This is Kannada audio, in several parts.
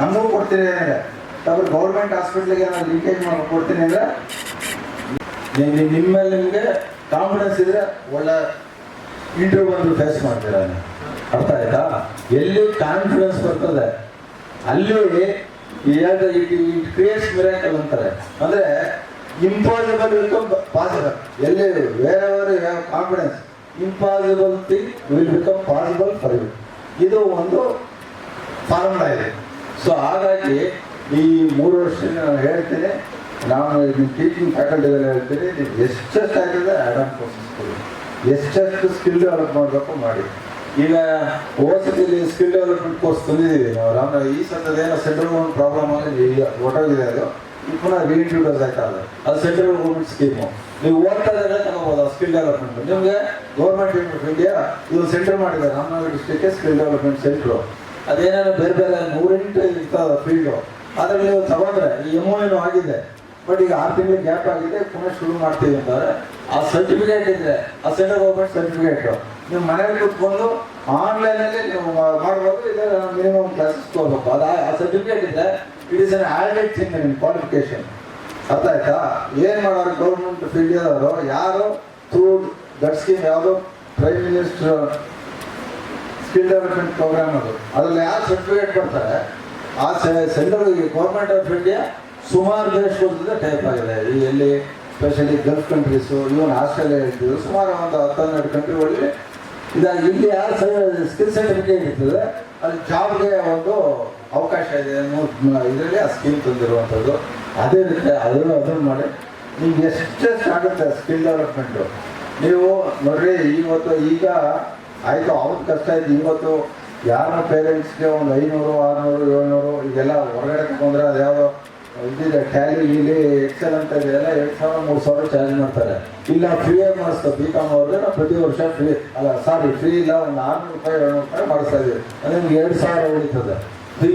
ನಮಗೂ ಕೊಡ್ತೀನಿ. ಅಂದರೆ ತಾವು ಗೌರ್ಮೆಂಟ್ ಹಾಸ್ಪಿಟ್ಲಿಗೆ ನಾನು ಲೀಕೇಜ್ ಮಾಡಿ ಕೊಡ್ತೀನಿ ಅಂದರೆ ನಿಮ್ಮಲ್ಲಿ ನಿಮಗೆ ಕಾನ್ಫಿಡೆನ್ಸ್ ಇದ್ರೆ ಒಳ್ಳೆ ಇಂಟರ್ವ್ಯೂ ಬಂದು ಫೇಸ್ ಮಾಡ್ತೀರಾ ಅರ್ಥ ಆಯ್ತಾ? ಎಲ್ಲಿ ಕಾನ್ಫಿಡೆನ್ಸ್ ಬರ್ತದೆ, ಅಲ್ಲಿ ಇಟ್ ಕ್ರಿಯೇಟ್ಸ್ ಮಿರಾಕಲ್ ಅಂತಾರೆ. ಅಂದ್ರೆ ಇಂಪಾಸಿಬಲ್ ಬಿಕಮ್ ಪಾಸಿಬಲ್ ಎಲ್ಲಿ ಬೇರೆಯವರು have confidence impossible thing will become possible for you ಇದು ಒಂದು ಫಾರ್ಮುಲಾ ಇದೆ. ಸೊ ಹಾಗಾಗಿ ಈ ಮೂರು ವರ್ಷ ಹೇಳ್ತೀನಿ, ನಾನು ಟೀಚಿಂಗ್ ಫ್ಯಾಕಲ್ಟಿದಲ್ಲಿ ಹೇಳ್ತೀನಿ ನೀವು ಎಷ್ಟೆಷ್ಟು ಆಗಿದೆ ಆ್ಯಡಮ್ ಕೋರ್ಸಸ್ಗಳು ಎಷ್ಟೆಷ್ಟು ಸ್ಕಿಲ್ ಡೆವಲಪ್ ಮಾಡಬೇಕು ಮಾಡಿ. ಈಗ ಓಸಿಟಿಲಿ ಸ್ಕಿಲ್ ಡೆವಲಪ್ಮೆಂಟ್ ಕೋರ್ಸ್ ತಂದಿದ್ದೀವಿ ನಾವು. ರಾಮ ಈ ಸದ್ಯದ ಸೆಂಟ್ರಲ್ ಗೌರ್ಮೆಂಟ್ ಪ್ರಾಬ್ಲಮ್ ಆಗಿ ಈಗ ಹೊರಟೋಗಿದೆ ಅದು. ಈಗ ಪುನಃ ರೀಇಂಟ್ರೊಡ್ಯೂಸ್ ಆಯ್ತಾ ಅದು? ಅದು ಸೆಂಟ್ರಲ್ ಗೌರ್ಮೆಂಟ್ ಸ್ಕೀಮು ನೀವು ಓದ್ತಾ ಇದ್ದಾರೆ ತಗೋಬೋದು ಸ್ಕಿಲ್ ಡೆವಲಪ್ಮೆಂಟ್ ನಿಮಗೆ ಗೌರ್ಮೆಂಟ್ ಆಫ್ ಇಂಡಿಯಾ ಇದು ಸೆಂಟರ್ ಮಾಡಿದ್ದಾರೆ Ramanagara district skill development centre ಅದೇನೇನೋ ಬೇರೆ ಬೇರೆ ನೂರೆಂಟು ಇರ್ತದೆ ಫೀಲ್ಡು ಆದರೆ ನೀವು ತಗೊಂಡ್ರೆ ಈ ಎಂ ಆಗಿದೆ. ಬಟ್ ಈಗ ಆರು ತಿಂಗಳು ಗ್ಯಾಪ್ ಆಗಿದೆ, ಪುನಃ ಶುರು ಮಾಡ್ತೀವಿ ಅಂತಾರೆ. ಆ ಸರ್ಟಿಫಿಕೇಟ್ ಇದ್ರೆ, ಆ ಸೆಂಟ್ರಲ್ ಗೌರ್ಮೆಂಟ್ ಸರ್ಟಿಫಿಕೇಟ್ ನೀವು ಮನೆಯಲ್ಲಿ ಕೂತ್ಕೊಂಡು ಆನ್ಲೈನಲ್ಲಿ ನೀವು ಮಾಡಬಹುದು ಇಲ್ಲ ಮಿನಿಮಮ್ ಕ್ಲಾಸಸ್ ತಗೋಬೇಕು ಅದು ಆ- ಸರ್ಟಿಫಿಕೇಟ್ ಇದೆ it is an added thing ನಿಮ್ಮ ಕ್ವಾಲಿಫಿಕೇಶನ್ ಅರ್ಥ ಆಯ್ತಾ? ಏನ್ ಮಾಡೋರು ಗೌರ್ಮೆಂಟ್ ಫೀಲ್ಡ್ ಯಾರು ಥ್ರೂ ದಟ್ ಸ್ಕೀಮ್ ಯಾವುದು prime minister skill development programme ಅದು. ಅದರಲ್ಲಿ ಯಾರು ಸರ್ಟಿಫಿಕೇಟ್ ಕೊಡ್ತಾರೆ, ಆ ಸೆಂಟರ್ ಗೌರ್ಮೆಂಟ್ ಆಫ್ ಇಂಡಿಯಾ ಸುಮಾರು ದೇಶಗಳ ಟೈಪ್ ಆಗಿದೆ. ಈ ಎಲ್ಲಿ specially gulf countries even Australia ಸುಮಾರು ಒಂದು ಹತ್ತು ಹನ್ನೆರಡು ಕಂಟ್ರಿಗಳಲ್ಲಿ ಇದಾಗಿ ಇಲ್ಲಿ ಯಾರು ಸ್ಕಿಲ್ ಸರ್ಟಿಫಿಕೇಟ್ ಇರ್ತದೆ, ಅಲ್ಲಿ ಜಾಬ್ಗೆ ಒಂದು ಅವಕಾಶ ಇದೆ ಇದರಲ್ಲಿ ಆ ಸ್ಕೀಮ್ ತಂದಿರುವಂಥದ್ದು. ಅದೇ ರೀತಿ ಅದನ್ನು ಅದನ್ನು ಮಾಡಿ ನಿಮ್ಗೆ ಎಷ್ಟೆಷ್ಟು ಆಗುತ್ತೆ ಸ್ಕಿಲ್ ಡೆವಲಪ್ಮೆಂಟು ನೀವು ನೋಡ್ರಿ ಇವತ್ತು ಈಗ ಆಯಿತು ಅವ್ರದ್ದು ಕಷ್ಟ ಇದೆ ಇವತ್ತು ಯಾರ ಪೇರೆಂಟ್ಸ್ಗೆ ಒಂದು ಐನೂರು, ಆರುನೂರು, ಏಳ್ನೂರು ಇದೆಲ್ಲ ಹೊರಗಡೆ ತಗೊಂಡ್ರೆ ಅದು ಯಾವುದೋ ಇದಿದೆ ಟ್ಯಾಲಿ ಇಲ್ಲಿ ಎಕ್ಸೆಲ್ ಅಂತ ಇದೆ, ಎಲ್ಲ ಎರಡು ಸಾವಿರ, ಮೂರು ಸಾವಿರ ಚಾರ್ಜ್ ಮಾಡ್ತಾರೆ. ಇಲ್ಲ ಫ್ರೀಯಾಗಿ ಮಾಡಿಸ್ತಾರೆ. ಬಿ ಕಾಮ್ ಅವ್ರಿಗೆ ನಾವು ಪ್ರತಿ ವರ್ಷ ಫ್ರೀ ಅಲ್ಲ ಸಾರಿ ಫ್ರೀ ಇಲ್ಲ, ಒಂದು ಆರುನೂರು ರೂಪಾಯಿ, ಏಳ್ನೂರು ರೂಪಾಯಿ ಮಾಡಿಸ್ತಾ ಇದೀವಿ. ಅದು ನಿಮ್ಗೆ ಎರಡು ಸಾವಿರ ಉಳಿತದೆ.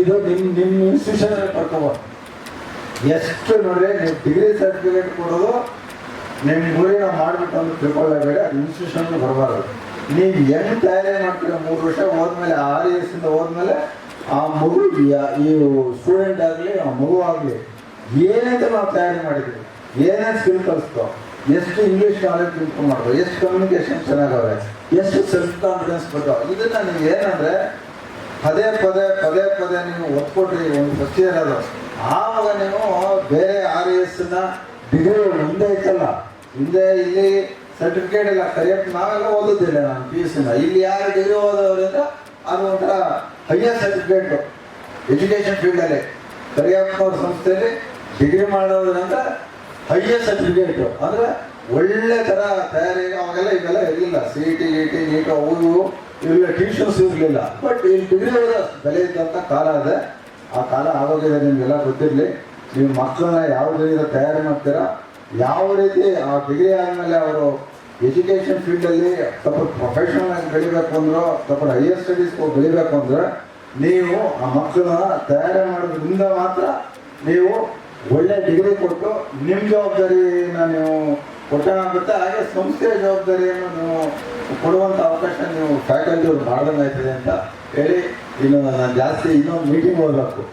ಇದು ನಿಮ್ಮ ನಿಮ್ಮ ಇನ್ಸ್ಟಿಟ್ಯೂಷನಲ್ಲಿ ಕರ್ಕೊಬೋದು ಎಷ್ಟು ನೋಡ್ರಿ, ನೀವು ಡಿಗ್ರಿ ಸರ್ಟಿಫಿಕೇಟ್ ಕೊಡೋದು ನಿಮ್ಮ ಗುರಿ ನಾವು ಮಾಡ್ಬಿಟ್ಟು ಅಂತ ತಿಳ್ಕೊಳ್ಳೇಬೇಡಿ ಅದು ಇನ್ಸ್ಟಿಟ್ಯೂಷನ್ ಬರಬಾರ್ದು. ನೀವು ಹೆಂಗ್ ತಯಾರಿ ಮಾಡ್ತೀರಾ? ಮೂರು ವರ್ಷ ಹೋದ್ಮೇಲೆ, ಆರು ಇಂದ ಹೋದ್ಮೇಲೆ ಆ ಮಗು ಈ ಸ್ಟೂಡೆಂಟ್ ಆಗಲಿ, ಆ ಮಗು ಆಗಲಿ, ಏನಂತ ನಾವು ತಯಾರಿ ಮಾಡಿದ್ವಿ ಏನೇನು ಸ್ಕಿಲ್ ಕಲಿಸ್ತೋ ಎಷ್ಟು ಇಂಗ್ಲೀಷ್ ನಾಲೆಜ್ ಇಂಪ್ರೂವ್ ಮಾಡೋದು ಎಷ್ಟು ಕಮ್ಯುನಿಕೇಶನ್ ಚೆನ್ನಾಗವೆ ಎಷ್ಟು ಸೆಲ್ಫ್ ಕಾನ್ಫಿಡೆನ್ಸ್ ಬರ್ತವೆ. ಇದನ್ನ ನೀವು ಏನಂದ್ರೆ, ಪದೇ ಪದೇ ಪದೇ ಪದೇ ನೀವು ಒತ್ಕೊಟ್ರಿ ಒಂದು ಫಸ್ಟ್ ಇಯರ್ ಅದು. ಆವಾಗ ನೀವು ಬೇರೆ ಆರ್ ಎಸ್ನ ಡಿಗ್ರಿ ಹಿಂದೆ ಇತ್ತಲ್ಲ ಹಿಂದೆ ಇಲ್ಲಿ ಸರ್ಟಿಫಿಕೇಟ್ ಎಲ್ಲ ಕರೆಕ್ಟ್ ನಾವೆಲ್ಲ ಓದೋದಿಲ್ಲ ನಾನು ಪಿ ಯು ಸಿನ ಇಲ್ಲಿ ಯಾರು ಡಿಗ್ರಿ ಓದೋದ್ರಿಂದ ಅದು ಒಂಥರ ಹೈಯರ್ ಸರ್ಟಿಫಿಕೇಟ್ ಎಜುಕೇಶನ್ ಫೀಲ್ಡಲ್ಲಿ ಕರಿಯಪ್ಪನವ್ರ ಸಂಸ್ಥೆಯಲ್ಲಿ ಡಿಗ್ರಿ ಮಾಡೋದ್ರಿಂದ ಹೈಯರ್ ಸರ್ಟಿಫಿಕೇಟ್ ಅಂದ್ರೆ ಒಳ್ಳೆ ಥರ ತಯಾರಿ ಅವಾಗೆಲ್ಲ ಇವೆಲ್ಲ ಇರಲಿಲ್ಲ. C T E T NEET ಅವು ಇವು ಇವೆಲ್ಲ ಟ್ಯೂಷನ್ಸ್ ಇರಲಿಲ್ಲ. ಬಟ್ ಇಲ್ಲಿ ಡಿಗ್ರಿ ಓದೋ ಬೆಲೆ ಇದ್ದಂಥ ಕಾಲ ಇದೆ ಆ ಕಾಲ ಆಗೋಗಿದೆ ನಿಮಗೆಲ್ಲ ಗೊತ್ತಿರಲಿ. ನೀವು ಮಕ್ಕಳನ್ನ ಯಾವ ರೀತಿ ತಯಾರಿ ಮಾಡ್ತೀರಾ ಯಾವ ರೀತಿ ಆ ಡಿಗ್ರಿ ಆದಮೇಲೆ ಅವರು ಎಜುಕೇಷನ್ ಫೀಲ್ಡಲ್ಲಿ ಸ್ವಲ್ಪ ಪ್ರೊಫೆಷನಲ್ ಆಗಿ ಬೆಳಿಬೇಕು ಅಂದ್ರೆ ಸ್ವಲ್ಪ ಹೈಯರ್ ಸ್ಟಡೀಸ್ ಬೆಳಿಬೇಕು ಅಂದ್ರೆ, ನೀವು ಆ ಮಕ್ಕಳನ್ನ ತಯಾರಿ ಮಾಡೋದ್ರಿಂದ ಮಾತ್ರ ನೀವು ಒಳ್ಳೆ ಡಿಗ್ರಿ ಕೊಟ್ಟು ನಿಮ್ಮ ಜವಾಬ್ದಾರಿನ ನೀವು ಕೊಟ್ಟಾಗುತ್ತೆ ಹಾಗೆ ಸಂಸ್ಥೆಯ ಜವಾಬ್ದಾರಿಯನ್ನು ನೀವು ಕೊಡುವಂಥ ಅವಕಾಶ ನೀವು ಫ್ಯಾಕಲ್ಟಿ ಅವ್ರು ಮಾಡ್ದಂಗೆ ಆಯ್ತದೆ ಅಂತ ಹೇಳಿ ಇನ್ನು ನಾನು ಜಾಸ್ತಿ ಇನ್ನೊಂದು ಮೀಟಿಂಗ್ ಹೋಗಬೇಕು.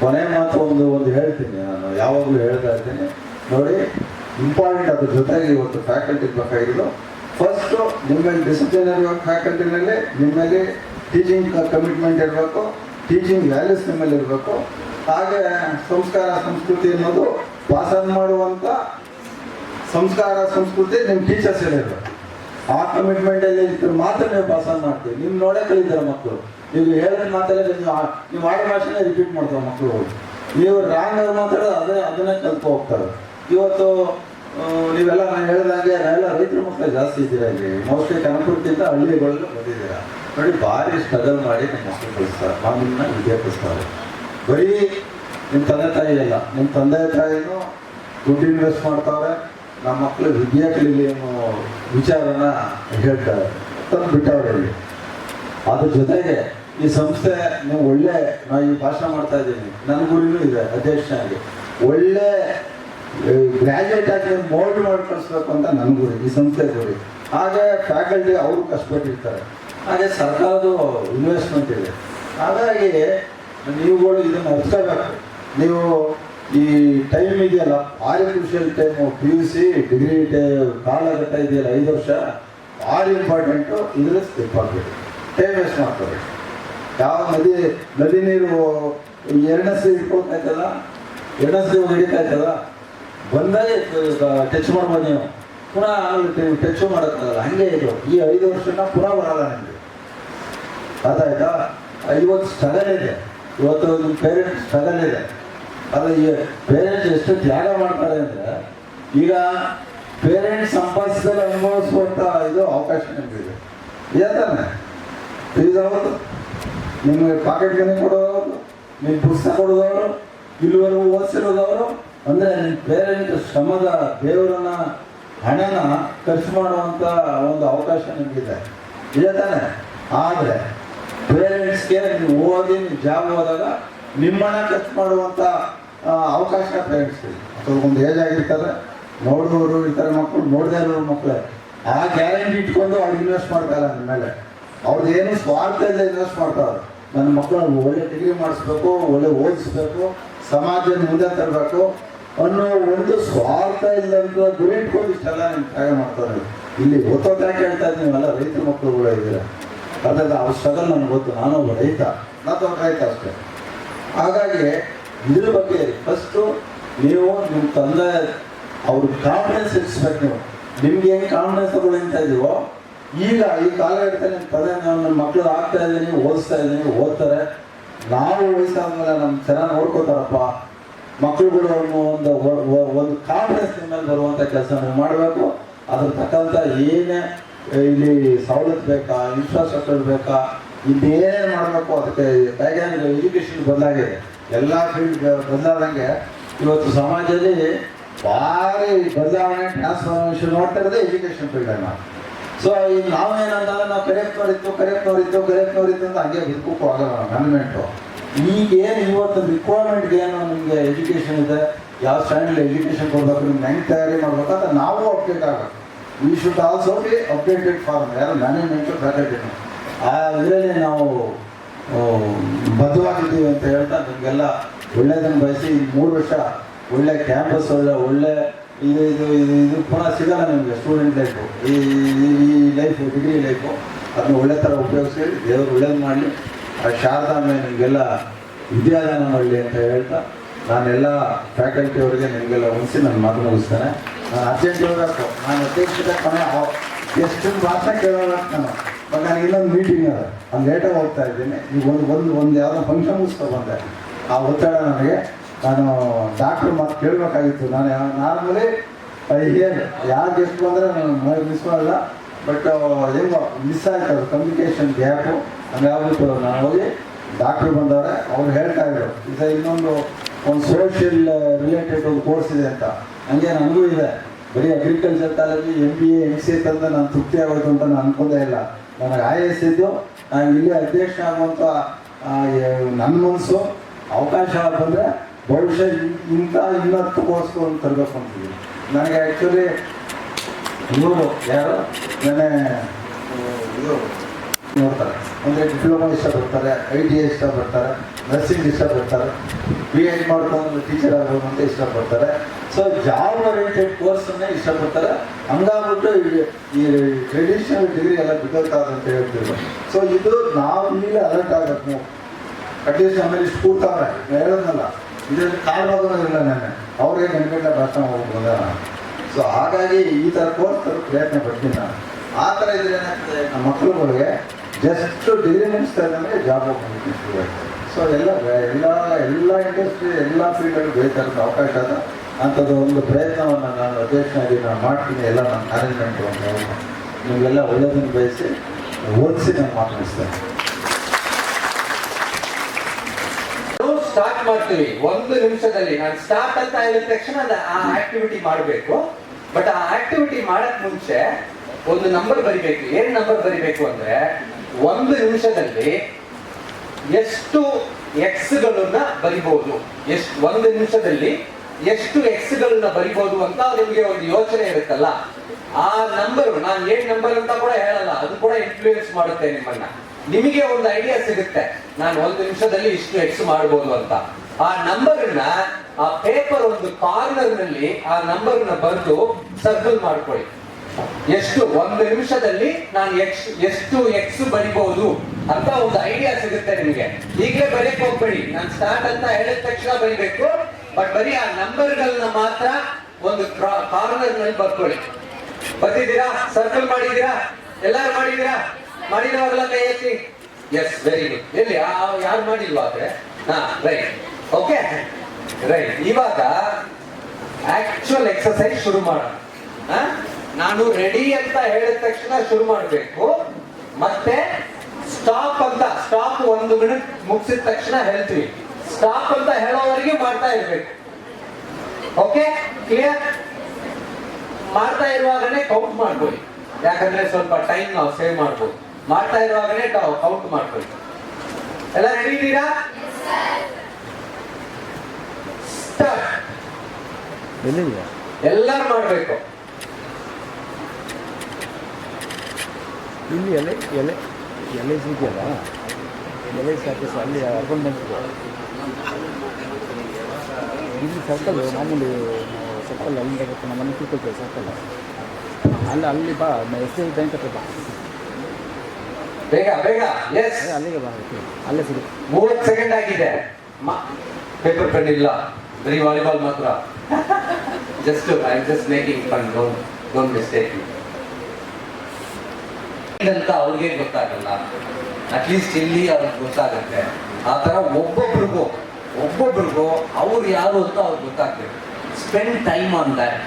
ಕೊನೆ ಮಾತು ಒಂದು ಒಂದು ಹೇಳ್ತೀನಿ ನಾನು. ಯಾವಾಗಲೂ ಹೇಳ್ತಾ ಇರ್ತೀನಿ ನೋಡಿ ಇಂಪಾರ್ಟೆಂಟ್ ಅದ್ರ ಜೊತೆಗೆ ಇವತ್ತು ಫ್ಯಾಕಲ್ಟಿ ಬೇಕಾಗಿದ್ದು ಫಸ್ಟು ನಿಮ್ಮಲ್ಲಿ ಡಿಸಿಪ್ಲಿನ್ ಇರಬೇಕು ಫ್ಯಾಕಲ್ಟಿನಲ್ಲಿ ನಿಮ್ಮಲ್ಲಿ ಟೀಚಿಂಗ್ ಕಮಿಟ್ಮೆಂಟ್ ಇರಬೇಕು. ಟೀಚಿಂಗ್ ವ್ಯಾಲ್ಯೂಸ್ ನಿಮ್ಮಲ್ಲಿ ಇರಬೇಕು. ಹಾಗೆ ಸಂಸ್ಕಾರ, ಸಂಸ್ಕೃತಿ ಅನ್ನೋದು ಪಾಸನ್ ಮಾಡುವಂಥ ಸಂಸ್ಕಾರ, ಸಂಸ್ಕೃತಿ ನಿಮ್ಮ ಟೀಚರ್ಸ್ ಇರಬೇಕು. ಆ ಕಮಿಟ್ಮೆಂಟ್ ಅಲ್ಲಿ ಇದ್ರೆ ಮಾತ್ರ ನೀವು ಪಾಸನ್ ಮಾಡ್ತೀವಿ. ನಿಮ್ಮ ನೋಡೇ ಕಲಿತಾರೆ ಮಕ್ಕಳು. ನೀವು ಹೇಳಿದ ಮಾತಲ್ಲ ನೀವು ನೀವು ಆಡೋ ಭಾಷೆನೇ ರಿಪೀಟ್ ಮಾಡ್ತಾರೆ ಮಕ್ಕಳು ನೀವು ರಾಂಗ್ ಆಗಿ ಮಾತಾಡೋದು ಅದೇ ಅದನ್ನೇ ಕಲ್ತು ಹೋಗ್ತಾರೆ. ಇವತ್ತು ನೀವೆಲ್ಲ ನಾನು ಹೇಳಿದಂಗೆ ನಾವೆಲ್ಲ ರೈತರ ಮಕ್ಕಳು ಜಾಸ್ತಿ ಇದ್ದೀರಾ ಇಲ್ಲಿ? ಮೋಸ್ಟ್ಲಿ ಕನಪುರಕ್ಕಿಂತ ಹಳ್ಳಿಗಳಲ್ಲಿ ಬಂದಿದ್ದೀರಾ? ನೋಡಿ, ಭಾರಿ ಸ್ಟ್ರಗಲ್ ಮಾಡಿ ನಿಮ್ಮ ಮಕ್ಕಳು ಕಲಿಸ್ತಾರೆ ಮಗನ್ನ ಕಳಿಸ್ತಾರೆ ಬರೀ ನಿಮ್ಮ ತಂದೆ ತಾಯಿ ಇಲ್ಲ ನಿಮ್ಮ ತಂದೆ ತಾಯಿನೂ ದುಡ್ಡು ಇನ್ವೆಸ್ಟ್ ಮಾಡ್ತಾವೆ ನಮ್ಮ ಮಕ್ಕಳು ವಿದ್ಯಾ ಕಲೀಲಿ ಅನ್ನೋ ವಿಚಾರನ ಹೇಳ್ತಾರೆ. ತಂದು ಬಿಟ್ಟವ್ರಲ್ಲಿ ಅದ್ರ ಜೊತೆಗೆ ಈ ಸಂಸ್ಥೆ ನೀವು ಒಳ್ಳೆ, ನಾನು ಈ ಭಾಷಣ ಮಾಡ್ತಾ ಇದ್ದೀನಿ. ನನ್ನ ಗುರಿನೂ ಇದೆ, ಅಧ್ಯಕ್ಷನಾಗಿ. ಒಳ್ಳೆ ಗ್ರ್ಯಾಜುಯೇಟ್ ಆಗಿ ಮೋಲ್ಡ್ ಮಾಡಿ ಕಳಿಸ್ಬೇಕು ಅಂತ ನನ್ನ ಗುರಿ, ಈ ಸಂಸ್ಥೆ ಗುರಿ. ಹಾಗೆ ಫ್ಯಾಕಲ್ಟಿ ಅವರು ಕಷ್ಟಪಟ್ಟಿರ್ತಾರೆ ಹಾಗೆ ಸರ್ಕಾರದ ಇನ್ವೆಸ್ಟ್ಮೆಂಟ್ ಇದೆ. ಹಾಗಾಗಿ ನೀವುಗಳು ಇದನ್ನು ಹಚ್ಕೋಬೇಕು ನೀವು ಈ ಟೈಮ್ ಇದೆಯಲ್ಲ artificial time P U C degree ಕಾಲಘಟ್ಟ ಇದೆಯಲ್ಲ, ಐದು ವರ್ಷ ಭಾರಿ ಇಂಪಾರ್ಟೆಂಟು ಇದ್ರೆ ಸ್ಲಿಪ್ ಆಗಬೇಕು. ಟೈಮ್ ವೇಸ್ಟ್ ಮಾಡ್ಕೋಬೇಕು ಯಾವ ನದಿ ನದಿ ನೀರು ಎರಡನೇ ಇಟ್ಕೊಳ್ತಾಯ್ತಲ್ಲ ಎರಡನೇ ಹೋಗಿ ಹಿಡಿತಾಯ್ತಲ್ಲ? ಬಂದಾಗ ಟಚ್ ಮಾಡ್ಬೋದು ನೀವು. ಪುನಃ ಟಚ್ ಮಾಡೋಕ್ಕಾಗಲ್ಲ. ಹಂಗೆ ಇದು. ಈ ಐದು ವರ್ಷನ ಪುನಃ ಬರಲ್ಲ ನಿಮಗೆ. ಅದಾಯ್ತಾ? ಇವತ್ತು ಸ್ಟ್ರಗಲ್ ಇದೆ. ಇವತ್ತು ನಿಮ್ಮ ಪೇರೆಂಟ್ಸ್ ಸ್ಟ್ರಗಲ್ ಇದೆ. ಅದು ಈ ಪೇರೆಂಟ್ಸ್ ಎಷ್ಟು ತ್ಯಾಗ ಮಾಡ್ತಾರೆ ಅಂದರೆ, ಈಗ ಪೇರೆಂಟ್ಸ್ ಸಂಪಾದಿಸಿದಲ್ಲಿ ಅನುಭವಿಸುವಂಥ ಇದು ಅವಕಾಶ ನಿಮಗಿದೆ ಇದೆ. ತಾನೆ? ಫೀಸ್ ಹೌದು. ನಿಮಗೆ ಪಾಕೆಟ್ ಮನಿ ಕೊಡೋರು ನಿಮ್ಮ ಪುಸ್ತಕ ಕೊಡೋದವರು, ಇಲ್ಲಿವರೆಗೂ ಓದಿಸಿರೋದವರು, ಅಂದರೆ ನಿಮ್ಮ ಪೇರೆಂಟ್ ಶ್ರಮದ ದೇವರನ್ನ, ಹಣನ ಖರ್ಚು ಮಾಡುವಂಥ ಒಂದು ಅವಕಾಶ ನಿಮಗಿದೆ. ಇದೆ ತಾನೆ? ಆದರೆ ಪೇರೆಂಟ್ಸ್ಗೆ ನೀವು ಓದಿ, ನೀವು ಜಾಬ್ ಹೋದಾಗ ನಿಮ್ಮನ್ನ ಖರ್ಚು ಮಾಡುವಂಥ ಅವಕಾಶ ಪೇರೆಂಟ್ಸ್ಗೆ ಅಥವಾ ಒಂದು ಏಜ್ ಆಗಿರ್ತಾರೆ, ನೋಡುವವರು ಇರ್ತಾರೆ ಮಕ್ಕಳು, ನೋಡದೇ ಇರೋರು ಮಕ್ಕಳೇ. ಆ ಗ್ಯಾರಂಟಿ ಇಟ್ಕೊಂಡು ಅವ್ರು ಇನ್ವೆಸ್ಟ್ ಮಾಡ್ತಾರೆ ಮೇಲೆ. ಅವ್ರದ್ದು ಏನು ಸ್ವಾರ್ಥ ಇನ್ವೆಸ್ಟ್ ಮಾಡ್ತಾರೆ ನನ್ನ ಮಕ್ಕಳು ಒಳ್ಳೆ ಡಿಗ್ರಿ ಮಾಡಿಸ್ಬೇಕು, ಒಳ್ಳೆ ಓದಿಸ್ಬೇಕು ಸಮಾಜ ಮುಂದೆ ತರಬೇಕು ಅನ್ನೋ ಒಂದು ಸ್ವಾರ್ಥ ಇಲ್ಲದ ಗುರಿ ಇಟ್ಕೊಂಡು ಇಷ್ಟೆಲ್ಲ ನಿಮ್ಗೆ ಕಾರ್ಯ ಮಾಡ್ತಾರೆ ಇಲ್ಲಿ ಯಾಕೆ ಹೇಳ್ತಾ ಇದ್ದೀನಿ ನೀವೆಲ್ಲ ರೈತರ ಮಕ್ಕಳುಗಳು ಇದ್ದೀರ. ಅದಾದ ಆ ಸ್ಟ್ರಗಲ್ ನನಗೆ ಗೊತ್ತು. ಒಬ್ಬ ರೈತ. ನಾನು ರೈತ ಅಷ್ಟೇ. ಹಾಗಾಗಿ ಇದ್ರ ಬಗ್ಗೆ ಫಸ್ಟು ನೀವು ನಿಮ್ಮ ತಂದೆ ಅವ್ರಿಗೆ ಕಾನ್ಫಿಡೆನ್ಸ್ ಇರಿಸ್ಬೇಕು ನೀವು. ನಿಮ್ಗೆ ಹೆಂಗೆ ಕಾನ್ಫಿಡೆನ್ಸ್ ತಗೊಳ್ಳಿ ಅಂತ ಇದೀವೋ ಈಗ ಈ ಕಾಲಘಟ್ಟದಲ್ಲಿ ಇಡ್ತೇನೆ ತಲೆ ನಾನು ನನ್ನ ಮಕ್ಕಳು ಆಗ್ತಾ ಇದ್ದೀನಿ ಓದಿಸ್ತಾ ಇದ್ದೀನಿ ಓದ್ತಾರೆ. ನಾವು ವಯಸ್ಸಾದ್ಮೇಲೆ ನಮ್ಮ ಚೆನ್ನಾಗಿ ನೋಡ್ಕೋತಾರಪ್ಪ. ಮಕ್ಕಳುಗಳು ಒಂದು ಒಂದು ಕಾನ್ಫಿಡೆನ್ಸ್ ನಿಮ್ಮಲ್ಲಿ ಮೇಲೆ ಬರುವಂಥ ಕೆಲಸ ನೀವು ಮಾಡಬೇಕು. ಅದ್ರ ತಕ್ಕಂಥ ಏನೇ ಇಲ್ಲಿ ಸವಲತ್ತು ಬೇಕಾ ಇನ್ಫ್ರಾಸ್ಟ್ರಕ್ಚರ್ ಬೇಕಾ ಇನ್ನೇನೇನು ಮಾಡಬೇಕು, ಅದಕ್ಕೆ ವೈಜ್ಞಾನಿಕ ಎಜುಕೇಷನ್ ಬದಲಾಗಿದೆ. ಎಲ್ಲ ಫೀಲ್ಡ್ ಬದಲಾದಂಗೆ ಇವತ್ತು ಸಮಾಜದಲ್ಲಿ ಭಾರಿ ಬದಲಾವಣೆ ಟ್ರಾನ್ಸ್ಫಾರ್ಮೇಷನ್ ನೋಡ್ತಾ ಇರೋದೇ ಎಜುಕೇಷನ್ ಫೀಲ್ಡನ್ನು ಸೊ ಈಗ ನಾವೇನಂತಂದ್ರೆ ನಾವು ಕರೆಕ್ಟ್ನವರಿತ್ತು ಕರೆಕ್ಟ್ನವರಿತ್ತು ಕರೆಕ್ಟ್ನವರಿತ್ತು ಅಂತ ಹಂಗೆ ಬಿದ್ಕೋಕ್ಕೂ ಆಗಲ್ಲ ಗವರ್ಮೆಂಟು ಈಗ ಏನು ಇವತ್ತು ರಿಕ್ವೈರ್ಮೆಂಟ್ಗೆ ಏನು ನಿಮಗೆ ಎಜುಕೇಷನ್ ಇದೆ, ಯಾವ ಸ್ಟ್ಯಾಂಡರ್ಡ್ ಎಜುಕೇಷನ್ ಕೊಡಬೇಕು, ನಿಮ್ಗೆ ಹೆಂಗೆ ತಯಾರಿ ಮಾಡಬೇಕು ಅಂತ ನಾವು ಅಪ್ಡೇಟ್ ಆಗಬೇಕು. We should also be updated from ಯಾರು ಮ್ಯಾನೇಜ್ಮೆಂಟು ಫ್ಯಾಕಲ್ಟಿ ಆ, ಇದರಲ್ಲಿ ನಾವು ಬದಲಾಗಿದ್ದೀವಿ ಅಂತ ಹೇಳ್ತಾ, ನಿಮಗೆಲ್ಲ ಒಳ್ಳೆಯದನ್ನು ಬಯಸಿ ಮೂರು ವರ್ಷ ಒಳ್ಳೆ ಕ್ಯಾಂಪಸ್ ಒಳ್ಳೆ ಒಳ್ಳೆ ಇದು ಇದು ಇದು ಇದು ಪುನಃ ಸಿಗಲ್ಲ ನಿಮಗೆ ಸ್ಟೂಡೆಂಟ್ ಲೈಫು ಈ, ಈ- ಲೈಫು ಡಿಗ್ರಿ ಲೈಫು ಅದನ್ನ ಒಳ್ಳೆ ಥರ ಉಪಯೋಗಿಸಿ, ದೇವರು ಒಳ್ಳೇದು ಮಾಡಲಿ. ಆ ಶಾರದಾಂಬೆ ನಿಮಗೆಲ್ಲ ವಿದ್ಯಾದಾನ ಮಾಡಲಿ ಅಂತ ಹೇಳ್ತಾ, ನಾನೆಲ್ಲ ಫ್ಯಾಕಲ್ಟಿ ಅವರಿಗೆ ನಿಮಗೆಲ್ಲ ಉಣಿಸಿ ನನ್ನ ಮಾತು ಮುಗಿಸ್ತೇನೆ. ನಾನು ಅರ್ಜೆಂಟ್ ಇರಬೇಕು ನಾನು ಅಧ್ಯಕ್ಷತೆ ಕೊನೆ ಎಷ್ಟು ಮಾತ್ರ ಕೇಳೋಣ ನಾನು. ಬಟ್ ನನಗೆ ಇಲ್ಲೊಂದು ಮೀಟಿಂಗ್ ಅದ. ಅಲ್ಲಿ ಲೇಟಾಗಿ ಹೋಗ್ತಾ ಇದ್ದೀನಿ. ಈಗ ಒಂದು ಒಂದು ಒಂದು ಯಾವುದೋ ಫಂಕ್ಷನ್ ಮುಗಿಸ್ಕೊ ಆ ಒತ್ತಡ ನನಗೆ ನಾನು ಡಾಕ್ಟ್ರ್ ಮಾತು ಕೇಳಬೇಕಾಗಿತ್ತು. ನಾನು ನಾರ್ಮಲಿ ಏನು ಯಾರು ಗೆಸ್ಟ್ ಬಂದರೆ ನಾನು ಮಿಸ್ ಮಾಡಲ್ಲ. ಬಟ್ ಹೆಂಗೋ ಮಿಸ್ ಆಯ್ತು ಅದು ಕಮ್ಯುನಿಕೇಷನ್ ಗ್ಯಾಪು ಹಂಗಾಗ್ಬಿಟ್ಟು ನಾನು ಹೋಗಿ ಡಾಕ್ಟ್ರು ಬಂದವರೆ, ಅವ್ರು ಹೇಳ್ತಾ ಇದ್ರು. ಇದು ಇನ್ನೊಂದು ಒಂದು ಸೋಷಿಯಲ್ ರಿಲೇಟೆಡ್ ಒಂದು ಕೋರ್ಸ್ ಇದೆ ಅಂತ. ಹಂಗೆ ನನಗೂ ಇದೆ. ಬರೀ agriculture college M B A M C ತಂದು ನಾನು ತೃಪ್ತಿ ಆಗೋಯ್ತು ಅಂತ ನಾನು ಅನ್ಕೊಂಡೇ ಇಲ್ಲ. ನನಗೆ ಐ ಎಸ್ ಇದ್ದು, ನಾನು ಇಲ್ಲಿ ಅಧ್ಯಕ್ಷ ಆಗುವಂಥ ನನ್ನ ಮನಸ್ಸು ಅವಕಾಶ ಬಂದರೆ ಬಹುಶಃ ಇಂಥ ಇನ್ನತ್ತು ಕೋರ್ಸ್ಗಳನ್ನು ತರಬೇಕು ನನಗೆ ಆ್ಯಕ್ಚುಲಿ ಇವರು ಯಾರು ನೆನೆ ಇದು ನೋಡ್ತಾರೆ. ಅಂದರೆ ಡಿಪ್ಲೊಮಾ ಇಷ್ಟಪಡ್ತಾರೆ ಐ ಟಿ ಐ ಇಷ್ಟಪಡ್ತಾರೆ ನರ್ಸಿಂಗ್ ಇಷ್ಟಪಡ್ತಾರೆ ಬಿ ಎಡ್ ಮಾಡ್ಕೊಂಡು ಟೀಚರ್ ಆಗ್ಬೋದು ಅಂತ ಇಷ್ಟಪಡ್ತಾರೆ ಸೊ ಜಾಬ್ ಓರಿಯೆಂಟೆಡ್ ಕೋರ್ಸನ್ನೇ ಇಷ್ಟಪಡ್ತಾರೆ ಹಂಗಾಗ್ಬಿಟ್ಟು ಈ- ಟ್ರೆಡಿಷನಲ್ ಡಿಗ್ರಿ ಎಲ್ಲ ಬಿದ್ದೋಗ್ತದೆ ಅಂತ ಹೇಳ್ತೀವಿ ಸೊ ಇದು ನಾವು ಇಲ್ಲಿ ಅಲರ್ಟ್ ಆಗಬೇಕು. ಅಟ್ಲೀಸ್ಟ್ ಕೂರ್ತಾವ್ರೆ ನಾನು ಹೇಳೋದಲ್ಲ ಇದರಲ್ಲಿ ಕಾರಣವಾಗಿರೋದಿಲ್ಲ ನಾನು. ಅವ್ರಿಗೆ ನೆನಪಿಲ್ಲ ಭಾಷಣ ಹೋಗ್ಬೋದ ಸೊ ಹಾಗಾಗಿ ಈ ಥರ ಕೋರ್ಸ್ ಪ್ರಯತ್ನ ಪಡ್ತೀನಿ ನಾನು. ಆ ಥರ ಇದ್ರೆ ಏನಾಗ್ತದೆ? ನಮ್ಮ ಮಕ್ಕಳುಗಳಿಗೆ ಜಸ್ಟ್ ಡಿಗ್ರಿ ಮುಗಿಸ್ತಾ ಇದ್ದಂಗೆ ಜಾಬ್ ಆಗ್ತದೆ ಸೊ ಎಲ್ಲ ಎಲ್ಲ ಎಲ್ಲ ಇಂಡಸ್ಟ್ರಿ ಎಲ್ಲ ಫೀಲ್ಡಲ್ಲಿ ಬೇಕಾದ ಅವಕಾಶ ಅದ. ಅಂಥದ್ದು ಒಂದು ಪ್ರಯತ್ನವನ್ನು ನಾನು ಅಧ್ಯಕ್ಷನಾಗಿ ನಾನು ಮಾಡ್ತೀನಿ. ಎಲ್ಲ ನನ್ನ ಅರೇಂಜ್ಮೆಂಟ್ ನಿಮಗೆಲ್ಲ ಒಳ್ಳೆಯದನ್ನು ಬಯಸಿ ಓದಿಸಿ ನಾನು ಮಾತನಾಡಿಸ್ತೇನೆ ಸ್ಟಾರ್ಟ್ ಮಾಡ್ತೀವಿ. ಒಂದು ನಿಮಿಷದಲ್ಲಿ. ನಾನು ಸ್ಟಾರ್ಟ್ ಅಂತ ಹೇಳಿದ ತಕ್ಷಣ ಅದ ಆ ಆಕ್ಟಿವಿಟಿ ಮಾಡಬೇಕು. ಬಟ್ ಆ ಆಕ್ಟಿವಿಟಿ ಮಾಡಕ್ ಮುಂಚೆ ಒಂದು ನಂಬರ್ ಬರಿಬೇಕು. ಏನ್ ನಂಬರ್ ಬರಿಬೇಕು ಅಂದ್ರೆ ಒಂದು ನಿಮಿಷದಲ್ಲಿ ಎಷ್ಟು ಎಕ್ಸ್ ಗಳನ್ನ ಬರಿಬಹುದು ಎಷ್ಟು ಒಂದು ನಿಮಿಷದಲ್ಲಿ ಎಷ್ಟು ಎಕ್ಸ್ ಗಳನ್ನ ಬರಿಬಹುದು ಅಂತ ನಿಮಗೆ ಒಂದು ಯೋಚನೆ ಇರುತ್ತಲ್ಲ. ಆ ನಂಬರ್ ನಾನು ಏನ್ ನಂಬರ್ ಅಂತ ಕೂಡ ಹೇಳಲ್ಲ. ಅದು ಕೂಡ ಇನ್ಫ್ಲೂಯೆನ್ಸ್ ಮಾಡುತ್ತೆ ನಿಮ್ಮನ್ನ. ನಿಮಗೆ ಒಂದು ಐಡಿಯಾ ಸಿಗುತ್ತೆ. ನಾನು ಒಂದು ನಿಮಿಷದಲ್ಲಿ ಇಷ್ಟು ಎಕ್ಸ್ ಮಾಡ್ಬೋದು ಅಂತ. ಆ ನಂಬರ್ನ ಆ ಪೇಪರ್ ಒಂದು ಕಾರ್ನರ್ನಲ್ಲಿ ಆ ನಂಬರ್ ಬರೆದು ಸರ್ಕಲ್ ಮಾಡ್ಕೊಳ್ಳಿ. ಎಷ್ಟು? ಒಂದು ನಿಮಿಷದಲ್ಲಿ ನಾನು ಎಕ್ಸ್ ಎಷ್ಟು ಎಕ್ಸ್ ಬರಿಬಹುದು ಅಂತ ಒಂದು ಐಡಿಯಾ ಸಿಗುತ್ತೆ ನಿಮಗೆ. ಈಗಲೇ ಬರೆಯಕ್ ಹೋಗ್ಬೇಡಿ. ನಾನು ಸ್ಟಾರ್ಟ್ ಅಂತ ಹೇಳಿದ ತಕ್ಷಣ ಬರಿಬೇಕು. ಬಟ್ ಬರೀ ಆ ನಂಬರ್ಗಳನ್ನ ಮಾತ್ರ ಒಂದು ಕಾರ್ನರ್ನಲ್ಲಿ ಬರ್ಕೊಳ್ಳಿ. ಬರ್ತಿದ್ದೀರಾ ಸರ್ಕಲ್ ಮಾಡಿದೀರಾ ಎಲ್ಲಾರು ಮಾಡಿದ್ದೀರಾ? ಮಾಡಿದವಾಗಲ್ಲ ಕೈ ಎತ್ತಿ. ಎಸ್ ವೆರಿ ಗುಡ್ ಎಲ್ಲಿ? ಯಾರು ಮಾಡಿಲ್ವಾ ಅಂದ್ರೆ ಹಾ ರೈಟ್ ಓಕೆ ರೈಟ್ ಇವಾಗ ಆಕ್ಚುಯಲ್ ಎಕ್ಸಸೈಸ್ ಶುರು ಮಾಡೋಣ? ನಾನು ರೆಡಿ ಅಂತ ಹೇಳಿದ ತಕ್ಷಣ ಶುರು ಮಾಡಬೇಕು. ಮತ್ತೆ ಸ್ಟಾಪ್ ಅಂತ ಸ್ಟಾಪ್ ಒಂದು ಮಿನಿಟ್ ಮುಗಿಸಿದ ತಕ್ಷಣ ಹೇಳ್ತೀವಿ ಸ್ಟಾಪ್ ಅಂತ ಹೇಳೋವರೆಗೆ ಮಾಡ್ತಾ ಇರ್ಬೇಕು. ಓಕೆ ಕ್ಲಿಯರ್ ಮಾಡ್ತಾ ಇರುವಾಗನೇ ಕೌಂಟ್ ಮಾಡ್ಬೋದು. ಯಾಕಂದ್ರೆ ಸ್ವಲ್ಪ ಟೈಮ್ ನಾವು ಸೇವ್ ಮಾಡ್ಬೋದು. ಮಾಡ್ತಾ ಇರುವಾಗಲೇ ಕೌಂಟ್ ಮಾಡ್ಕೊಳ್ಳಿ ಎಲ್ಲ ರೆಡಿ ಇದ್ದೀರಾ? ಎಲ್ಲರೂ ಮಾಡಬೇಕು. ಇಲ್ಲಿ ಎಲೆ ಎಲೆ ಎಲೆ ಸಿಗಲ್ಲ ಎಲೆ ಸಾಕು ಅಲ್ಲಿ ಕರ್ಕೊಂಡು ಬಂದಿದೆ ಇಲ್ಲಿ ಸರ್ಕಲ್ ಮಾಮೂಲಿ ಸರ್ಕಲ್ ಅಲ್ಲಿಂದ ಬರ್ತೀವಿ ನಮ್ಮ ಮನೆ ತಿಳ್ಕೊಳ್ತೇವೆ ಸರ್ಕಲ್ ಅಲ್ಲಿ. ಅಲ್ಲಿ ಬಾ ಎಸ್ ಐ ಬ್ಯಾಂಕ್ ಹತ್ರ ಬಾ. ಬೇಗ ಬೇಗ ಎಸ್ ಅಲ್ಲಿಗೆ. ಅಲ್ಲೇ ಸಿಗುತ್ತೆ ಮೂವತ್ತು ಸೆಕೆಂಡ್ ಆಗಿದೆ. ಪೇಪರ್ ಪೆನ್ ಇಲ್ಲ. ಬರೀ ವಾಲಿಬಾಲ್ ಮಾತ್ರ. Just I just making fun don't don't mistake ಅಂತ ಅವ್ರಿಗೆ ಗೊತ್ತಾಗಲ್ಲ. ಅಟ್ಲೀಸ್ಟ್ ಇಲ್ಲಿ ಅವ್ರಿಗೆ ಗೊತ್ತಾಗುತ್ತೆ. ಆ ಥರ ಒಬ್ಬೊಬ್ರಿಗೂ ಒಬ್ಬೊಬ್ರಿಗೂ ಅವ್ರು ಯಾರು ಅಂತ ಅವ್ರಿಗೆ ಗೊತ್ತಾಗ್ಬೇಕು ಸ್ಪೆಂಡ್ ಟೈಮ್ ಆನ್ ದಟ್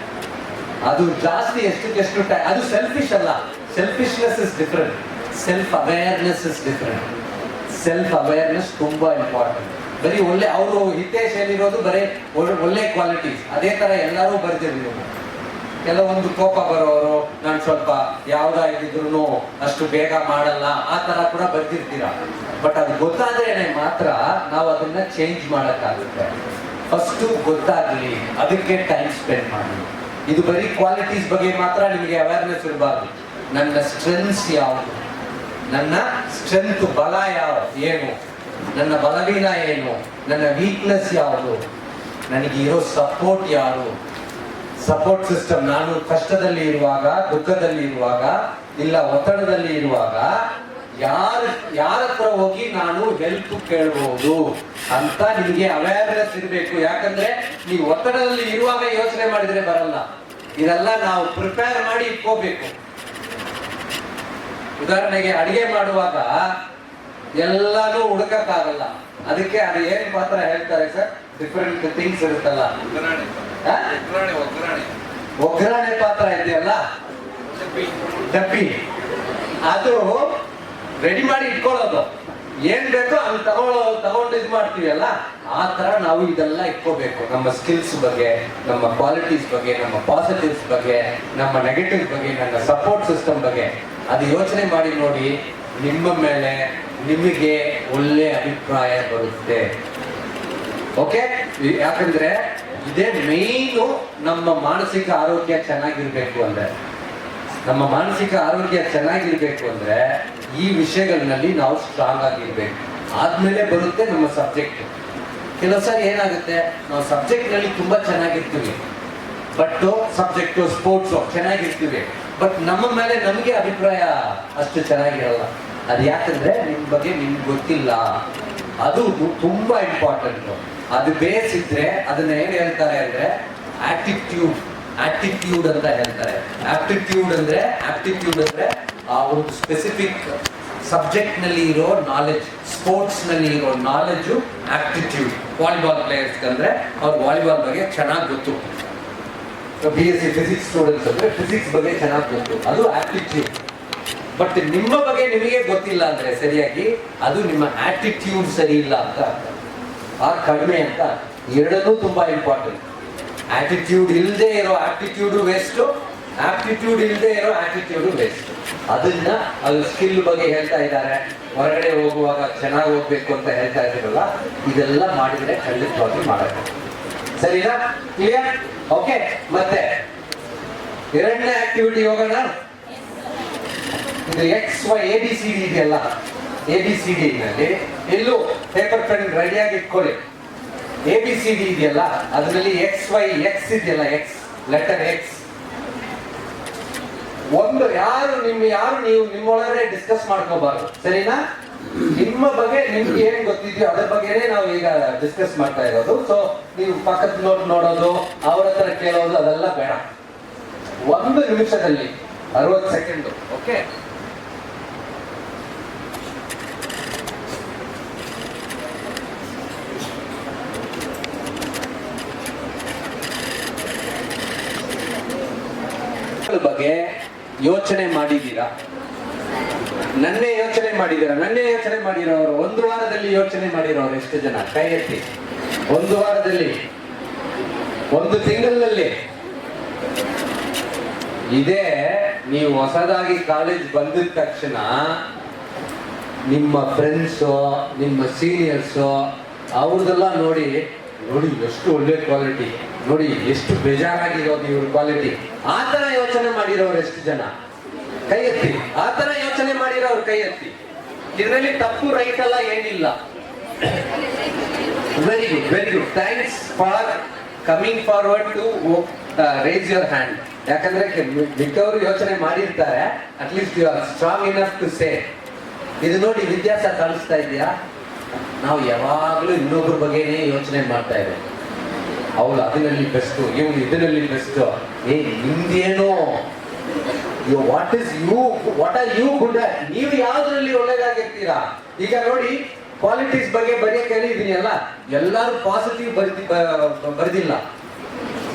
ಅದು ಜಾಸ್ತಿ ಎಷ್ಟು ಟೈಮ್ ಅದು ಸೆಲ್ಫಿಶ್ ಅಲ್ಲ. Selfishness is different self awareness is different self awareness ತುಂಬಾ ಇಂಪಾರ್ಟೆಂಟ್ ಬರೀ ಒಳ್ಳೆ ಅವರು ಹಿತೇಶ್ ಹೇಳಿರೋದು ಬರೀ ಒಳ್ಳೆ- ಕ್ವಾಲಿಟೀಸ್ ಅದೇ ತರ ಎಲ್ಲರೂ ಬರ್ದಿರ್ಬೋದು. ಕೆಲವೊಂದು ಕೋಪ ಬರೋರು, ನಾನು ಸ್ವಲ್ಪ ಯಾವ್ದಾಗಿದ್ರು ಅಷ್ಟು ಬೇಗ ಮಾಡಲ್ಲ, ಆ ತರ ಕೂಡ ಬರ್ತಿರ್ತೀರ ಬಟ್ ಅದು ಗೊತ್ತಾದ್ರೇನೆ ಮಾತ್ರ ನಾವು ಅದನ್ನ ಚೇಂಜ್ ಮಾಡೋಕ್ಕಾಗುತ್ತೆ. ಫಸ್ಟ್ ಗೊತ್ತಾಗಲಿ, ಅದಕ್ಕೆ ಟೈಮ್ ಸ್ಪೆಂಡ್ ಮಾಡಿ. ಇದು ಬರೀ ಕ್ವಾಲಿಟೀಸ್ ಬಗ್ಗೆ ಮಾತ್ರ ನಿಮಗೆ ಅವೇರ್ನೆಸ್ ಇರಬಾರ್ದು. ನನ್ನ ಸ್ಟ್ರೆಂತ್ಸ್ ಯಾವುದು? ನನ್ನ ಸ್ಟ್ರೆಂತ್ ಬಲ ಯಾವ ಏನು? ನನ್ನ ಬಲವೀನ ಏನು? ನನ್ನ ವೀಕ್ನೆಸ್ ಯಾವುದು? ನನಗೆ ಇರೋ ಸಪೋರ್ಟ್ ಯಾರು? ಸಪೋರ್ಟ್ ಸಿಸ್ಟಮ್ ನಾನು ಕಷ್ಟದಲ್ಲಿ ಇರುವಾಗ, ದುಃಖದಲ್ಲಿ ಇರುವಾಗ, ಇಲ್ಲ ಒತ್ತಡದಲ್ಲಿ ಇರುವಾಗ, ಯಾರ ಯಾರ ಹತ್ರ ಹೋಗಿ ನಾನು ಹೆಲ್ಪ್ ಕೇಳಬಹುದು ಅಂತ ನಿಮಗೆ ಅವೇರ್ನೆಸ್ ಇರಬೇಕು. ಯಾಕಂದ್ರೆ ನೀವು ಒತ್ತಡದಲ್ಲಿ ಇರುವಾಗ ಯೋಚನೆ ಮಾಡಿದ್ರೆ ಬರಲ್ಲ. ಇದೆಲ್ಲ ನಾವು ಪ್ರಿಪೇರ್ ಮಾಡಿ ಇಟ್ಕೋಬೇಕು. ಉದಾಹರಣೆಗೆ ಅಡಿಗೆ ಮಾಡುವಾಗ ಎಲ್ಲಾನು ಹುಡುಕಕ್ಕಾಗಲ್ಲ. ಅದಕ್ಕೆ ಅದು ಏನ್ ಪಾತ್ರ ಹೇಳ್ತಾರೆ ಸರ್? ಡಿಫ್ರೆಂಟ್ ಥಿಂಗ್ಸ್ ಇರುತ್ತಲ್ಲ. ಒಗ್ಗರಣೆ. ಪಾತ್ರ ಇದೆಯಲ್ಲ? ಡಬ್ಬಿ. ಅದು ರೆಡಿ ಮಾಡಿ ಇಟ್ಕೊಳ್ಳೋದು. ಏನ್ ಬೇಕೋ ಅಲ್ಲಿ ತಗೊಳ್ಳೋ ತಗೊಂಡು ಇದು ಮಾಡ್ತೀವಲ್ಲ ಆ ಥರ ನಾವು ಇದೆಲ್ಲ ಇಟ್ಕೋಬೇಕು. ನಮ್ಮ ಸ್ಕಿಲ್ಸ್ ಬಗ್ಗೆ, ನಮ್ಮ ಕ್ವಾಲಿಟೀಸ್ ಬಗ್ಗೆ, ನಮ್ಮ ಪಾಸಿಟಿವ್ಸ್ ಬಗ್ಗೆ, ನಮ್ಮ ನೆಗೆಟಿವ್ ಬಗ್ಗೆ ನನ್ನ ಸಪೋರ್ಟ್ ಸಿಸ್ಟಮ್ ಬಗ್ಗೆ ಅದು ಯೋಚನೆ ಮಾಡಿ ನೋಡಿ ನಿಮ್ಮ ಮೇಲೆ ನಿಮಗೆ ಒಳ್ಳೆ ಅಭಿಪ್ರಾಯ ಬರುತ್ತೆ. ಓಕೆ ಯಾಕಂದ್ರೆ ಇದೇ ಮೇಯ್ನು ನಮ್ಮ ಮಾನಸಿಕ ಆರೋಗ್ಯ ಚೆನ್ನಾಗಿರ್ಬೇಕು ಅಂದ್ರೆ. ನಮ್ಮ ಮಾನಸಿಕ ಆರೋಗ್ಯ ಚೆನ್ನಾಗಿರ್ಬೇಕು ಅಂದ್ರೆ ಈ ವಿಷಯಗಳಲ್ಲಿ ನಾವು ಸ್ಟ್ರಾಂಗ್ ಆಗಿರ್ಬೇಕು. ಆದ್ಮೇಲೆ ಬರುತ್ತೆ ನಮ್ಮ ಸಬ್ಜೆಕ್ಟ್ ಕೆಲವು ಸಾರಿ ಏನಾಗುತ್ತೆ, ನಾವು ಸಬ್ಜೆಕ್ಟ್ನಲ್ಲಿ ತುಂಬಾ ಚೆನ್ನಾಗಿರ್ತೀವಿ ಬಟ್ ಸಬ್ಜೆಕ್ಟ್ ಸ್ಪೋರ್ಟ್ಸ್ ಚೆನ್ನಾಗಿರ್ತೀವಿ ಬಟ್ ನಮ್ಮ ಮೇಲೆ ನಮಗೆ ಅಭಿಪ್ರಾಯ ಅಷ್ಟು ಚೆನ್ನಾಗಿರಲ್ಲ. ಅದು ಯಾಕಂದ್ರೆ ನಿಮ್ಮ ಬಗ್ಗೆ ನಿಮ್ಗೆ ಗೊತ್ತಿಲ್ಲ. ಅದು ತುಂಬ ತುಂಬಾ ಇಂಪಾರ್ಟೆಂಟ್ ಅದು ಬೇಸ್ ಇದ್ರೆ ಅದನ್ನ ಏನು ಹೇಳ್ತಾರೆ ಅಂದ್ರೆ ಆಟಿಟ್ಯೂಡ್ ಆಟಿಟ್ಯೂಡ್ ಅಂತ ಹೇಳ್ತಾರೆ. ಆಪ್ಟಿಟ್ಯೂಡ್ ಅಂದ್ರೆ ಆಪ್ಟಿಟ್ಯೂಡ್ ಅಂದ್ರೆ, ಆ ಒಂದು ಸ್ಪೆಸಿಫಿಕ್ ಸಬ್ಜೆಕ್ಟ್ನಲ್ಲಿ ಇರೋ ನಾಲೆಜ್ ಸ್ಪೋರ್ಟ್ಸ್ನಲ್ಲಿ ಇರೋ ನಾಲೆಜ್ ಆ್ಯಪ್ಟಿಟ್ಯೂಡ್ ವಾಲಿಬಾಲ್ ಪ್ಲೇಯರ್ಸ್ ಅಂದ್ರೆ ಅವ್ರು ವಾಲಿಬಾಲ್ ಬಗ್ಗೆ ಚೆನ್ನಾಗಿ ಗೊತ್ತು. B S C physics students ಅಂದ್ರೆ ಫಿಸಿಕ್ಸ್ ಬಗ್ಗೆ ಚೆನ್ನಾಗಿ ಗೊತ್ತು. ಅದು ಆ್ಯಪ್ಟಿಟ್ಯೂಡ್ ಬಟ್ ನಿಮ್ಮ ಬಗ್ಗೆ ನಿಮಗೆ ಗೊತ್ತಿಲ್ಲ ಅಂದ್ರೆ ಸರಿಯಾಗಿ ಅದು ನಿಮ್ಮ ಆ್ಯಟಿಟ್ಯೂಡ್ ಸರಿ ಇಲ್ಲ ಅಂತ. ಆ ಕಡಿಮೆ ಅಂತ ಎರಡನ್ನೂ ತುಂಬಾ ಇಂಪಾರ್ಟೆಂಟ್ ಆ್ಯಟಿಟ್ಯೂಡ್ ಇಲ್ಲದೆ ಇರೋ ಆ್ಯಪ್ಟಿಟ್ಯೂಡು ವೇಸ್ಟು ಆ್ಯಪ್ಟಿಟ್ಯೂಡ್ ಇಲ್ಲದೆ ಇರೋ ಆ್ಯಟಿಟ್ಯೂಡು ವೇಸ್ಟ್ ಅದನ್ನ ಅದು ಸ್ಕಿಲ್ ಬಗ್ಗೆ ಹೇಳ್ತಾ ಇದ್ದಾರೆ. ಹೊರಗಡೆ ಹೋಗುವಾಗ ಚೆನ್ನಾಗಿ ಹೋಗ್ಬೇಕು ಅಂತ ಹೇಳ್ತಾ ಇದ್ದೀರಲ್ಲ ಇದೆಲ್ಲ ಮಾಡಿದ್ರೆ ಖಂಡಿತವಾಗಿ ಮಾಡಬೇಕು. ಸರಿನಾ? ಕ್ಲಿಯರ್ ಓಕೆ ಮತ್ತೆ ಎರಡನೇ ಆಕ್ಟಿವಿಟಿ ಹೋಗೋಣ. ಇದು X Y A B C D ಇದೆಯಲ್ಲ? ಎ ಬಿ ಸಿ ಡಿ ನಲ್ಲಿ ಎಲ್ಲೂ ಪೇಪರ್ ಪೆನ್ ರೆಡಿಯಾಗಿ ಇಟ್ಕೊಳ್ಳಿ. ಎ ಬಿ ಸಿ ಡಿ ಇದೆಯಲ್ಲ, ಅದರಲ್ಲಿ ಎಕ್ಸ್ ವೈ ಎಕ್ಸ್ ಇದೆಯಲ್ಲ ಎಕ್ಸ್ ಲೆಟರ್ ಎಕ್ಸ್ ಒಂದು ಯಾರು ನಿಮ್ ಯಾರು, ನೀವು ನಿಮ್ಮೊಳಗಡೆ ಡಿಸ್ಕಸ್ ಮಾಡ್ಕೋಬಾರ್ದು. ಸರಿನಾ? ನಿಮ್ಮ ಬಗ್ಗೆ ನಿಮ್ಗೆ ಏನ್ ಗೊತ್ತಿದ್ಯೋ ಅದ್ರ ಬಗ್ಗೆನೇ ನಾವು ಈಗ ಡಿಸ್ಕಸ್ ಮಾಡ್ತಾ ಇರೋದು. ಸೊ ನೀವು ಪಕ್ಕದ ನೋಡ್ ನೋಡೋದು, ಅವ್ರ ಹತ್ರ ಕೇಳೋದು, ಅದೆಲ್ಲ ಬೇಡ. ಒಂದು ನಿಮಿಷದಲ್ಲಿ, ಅರವತ್ತು ಸೆಕೆಂಡ್, ಓಕೆ? ಬಗ್ಗೆ ಯೋಚನೆ ಮಾಡಿದ್ದೀರಾ? ನನ್ನೇ ಯೋಚನೆ ಮಾಡಿದ್ದೀರಾ? ನನ್ನೇ ಯೋಚನೆ ಮಾಡಿರೋರು ಒಂದು ವಾರದಲ್ಲಿ ಯೋಚನೆ ಮಾಡಿರೋರು ಎಷ್ಟು ಜನ? ಕೈ ಎತ್ತಿ ಒಂದು ವಾರದಲ್ಲಿ. ಒಂದು ತಿಂಗಳಲ್ಲಿ ಇದೇ ನೀವು ಹೊಸದಾಗಿ ಕಾಲೇಜ್ ಬಂದಿದ ತಕ್ಷಣ ನಿಮ್ಮ ಫ್ರೆಂಡ್ಸು ನಿಮ್ಮ ಸೀನಿಯರ್ಸು ಅವ್ರದೆಲ್ಲ ನೋಡಿ ನೋಡಿ ಎಷ್ಟು ಒಳ್ಳೆ ಕ್ವಾಲಿಟಿ ನೋಡಿ ಎಷ್ಟು ಬೇಜಾರಾಗಿರೋದು ಇವ್ರ ಕ್ವಾಲಿಟಿ ಆ ತರ ಯೋಚನೆ ಮಾಡಿರೋರು ಎಷ್ಟು ಜನ? ಕೈ ಎತ್ತಿ. ಆ ತರ ಯೋಚನೆ ಮಾಡಿರೋರು ಕೈ ಎತ್ತಿ. ಇದರಲ್ಲಿ ತಪ್ಪು ರೈಟ್ ಅಲ್ಲ ಏನಿಲ್ಲ. Very good very good thanks for coming forward to raise your hand ಯಾಕಂದ್ರೆ ಬಿಟ್ಟವರು ಯೋಚನೆ ಮಾಡಿರ್ತಾರೆ. At least you are strong enough to say ಇದು ನೋಡಿ ವಿದ್ಯಾಸ ಕಾಣಿಸ್ತಾ ಇದೆಯಾ? ನಾವು ಯಾವಾಗಲೂ ಇನ್ನೊಬ್ಬರ ಬಗ್ಗೆನೇ ಯೋಚನೆ ಮಾಡ್ತಾ ಇದ್ದೇವೆ. ಅವಳು ಅದರಲ್ಲಿ ಬೆಸ್ಟು ಇವನು ಇದರಲ್ಲಿ ಬೆಸ್ಟ್ ಏ you what is you what are you good ನೀವು ಯಾವ್ದ್ರಲ್ಲಿ ಒಳ್ಳೇದಾಗಿರ್ತೀರಾ? ಈಗ ನೋಡಿ ಕ್ವಾಲಿಟೀಸ್ ಬಗ್ಗೆ ಬರೆಯ ಕೇಳಿದೀನಿ ಅಲ್ಲ? ಎಲ್ಲರೂ ಪಾಸಿಟಿವ್ ಬರ್ದಿ ಬರ್ದಿಲ್ಲ.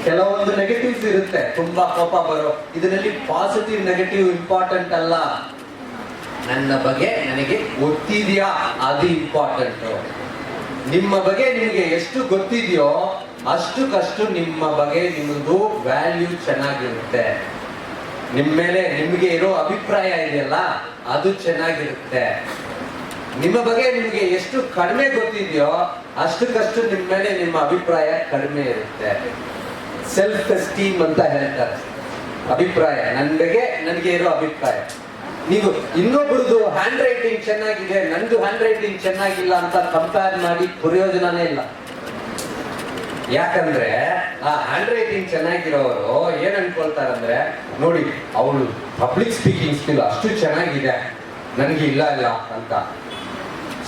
ಕೆಲವೊಂದು ನೆಗೆಟಿವ್ಸ್ ಇರುತ್ತೆ, ತುಂಬಾ ಕೋಪ ಬರೋ. ಇದರಲ್ಲಿ ಪಾಸಿಟಿವ್ ನೆಗೆಟಿವ್ ಇಂಪಾರ್ಟೆಂಟ್ ಅಲ್ಲ. ನನ್ನ ಬಗ್ಗೆ ನನಗೆ ಗೊತ್ತಿದೆಯಾ? ಅದು ಇಂಪಾರ್ಟೆಂಟ್ ನಿಮ್ಮ ಬಗ್ಗೆ ನಿಮಗೆ ಎಷ್ಟು ಗೊತ್ತಿದೆಯೋ ಅಷ್ಟಕ್ಕಷ್ಟು ನಿಮ್ಮ ಬಗ್ಗೆ ನಿಮ್ಮದು ವ್ಯಾಲ್ಯೂ ಚೆನ್ನಾಗಿರುತ್ತೆ. ನಿಮ್ಮ ಮೇಲೆ ನಿಮಗೆ ಇರೋ ಅಭಿಪ್ರಾಯ ಇದೆಯಲ್ಲ, ಅದು ಚೆನ್ನಾಗಿರುತ್ತೆ. ನಿಮ್ಮ ಬಗ್ಗೆ ನಿಮಗೆ ಎಷ್ಟು ಕಡಿಮೆ ಗೊತ್ತಿದೆಯೋ ಅಷ್ಟಕ್ಕಷ್ಟು ನಿಮ್ಮ ಮೇಲೆ ನಿಮ್ಮ ಅಭಿಪ್ರಾಯ ಕಡಿಮೆ ಇರುತ್ತೆ. ಸೆಲ್ಫ್ ಎಸ್ಟೀಮ್ ಅಂತ ಹೇಳ್ತಾರೆ. ಅಭಿಪ್ರಾಯ ನನ್ನ ಬಗ್ಗೆ ನನಗೆ ಇರೋ ಅಭಿಪ್ರಾಯ. ನೀವು ಇನ್ನೊಬ್ರದ್ದು ಹ್ಯಾಂಡ್ ರೈಟಿಂಗ್ ಚೆನ್ನಾಗಿದೆ, ನಂದು ಹ್ಯಾಂಡ್ ರೈಟಿಂಗ್ ಚೆನ್ನಾಗಿಲ್ಲ ಅಂತ ಕಂಪೇರ್ ಮಾಡಿ ಪ್ರಯೋಜನನೇ ಇಲ್ಲ. ಯಾಕಂದ್ರೆ ಆ ಹ್ಯಾಂಡ್ ರೈಟಿಂಗ್ ಚೆನ್ನಾಗಿರೋರು ಏನ್ ಅನ್ಕೊಳ್ತಾರಂದ್ರೆ, ನೋಡಿ, ಅವಳು ಪಬ್ಲಿಕ್ ಸ್ಪೀಕಿಂಗ್ ಸ್ಕಿಲ್ ಅಷ್ಟು ಚೆನ್ನಾಗಿದೆ, ನನಗೆ ಇಲ್ಲ ಇಲ್ಲ ಅಂತ.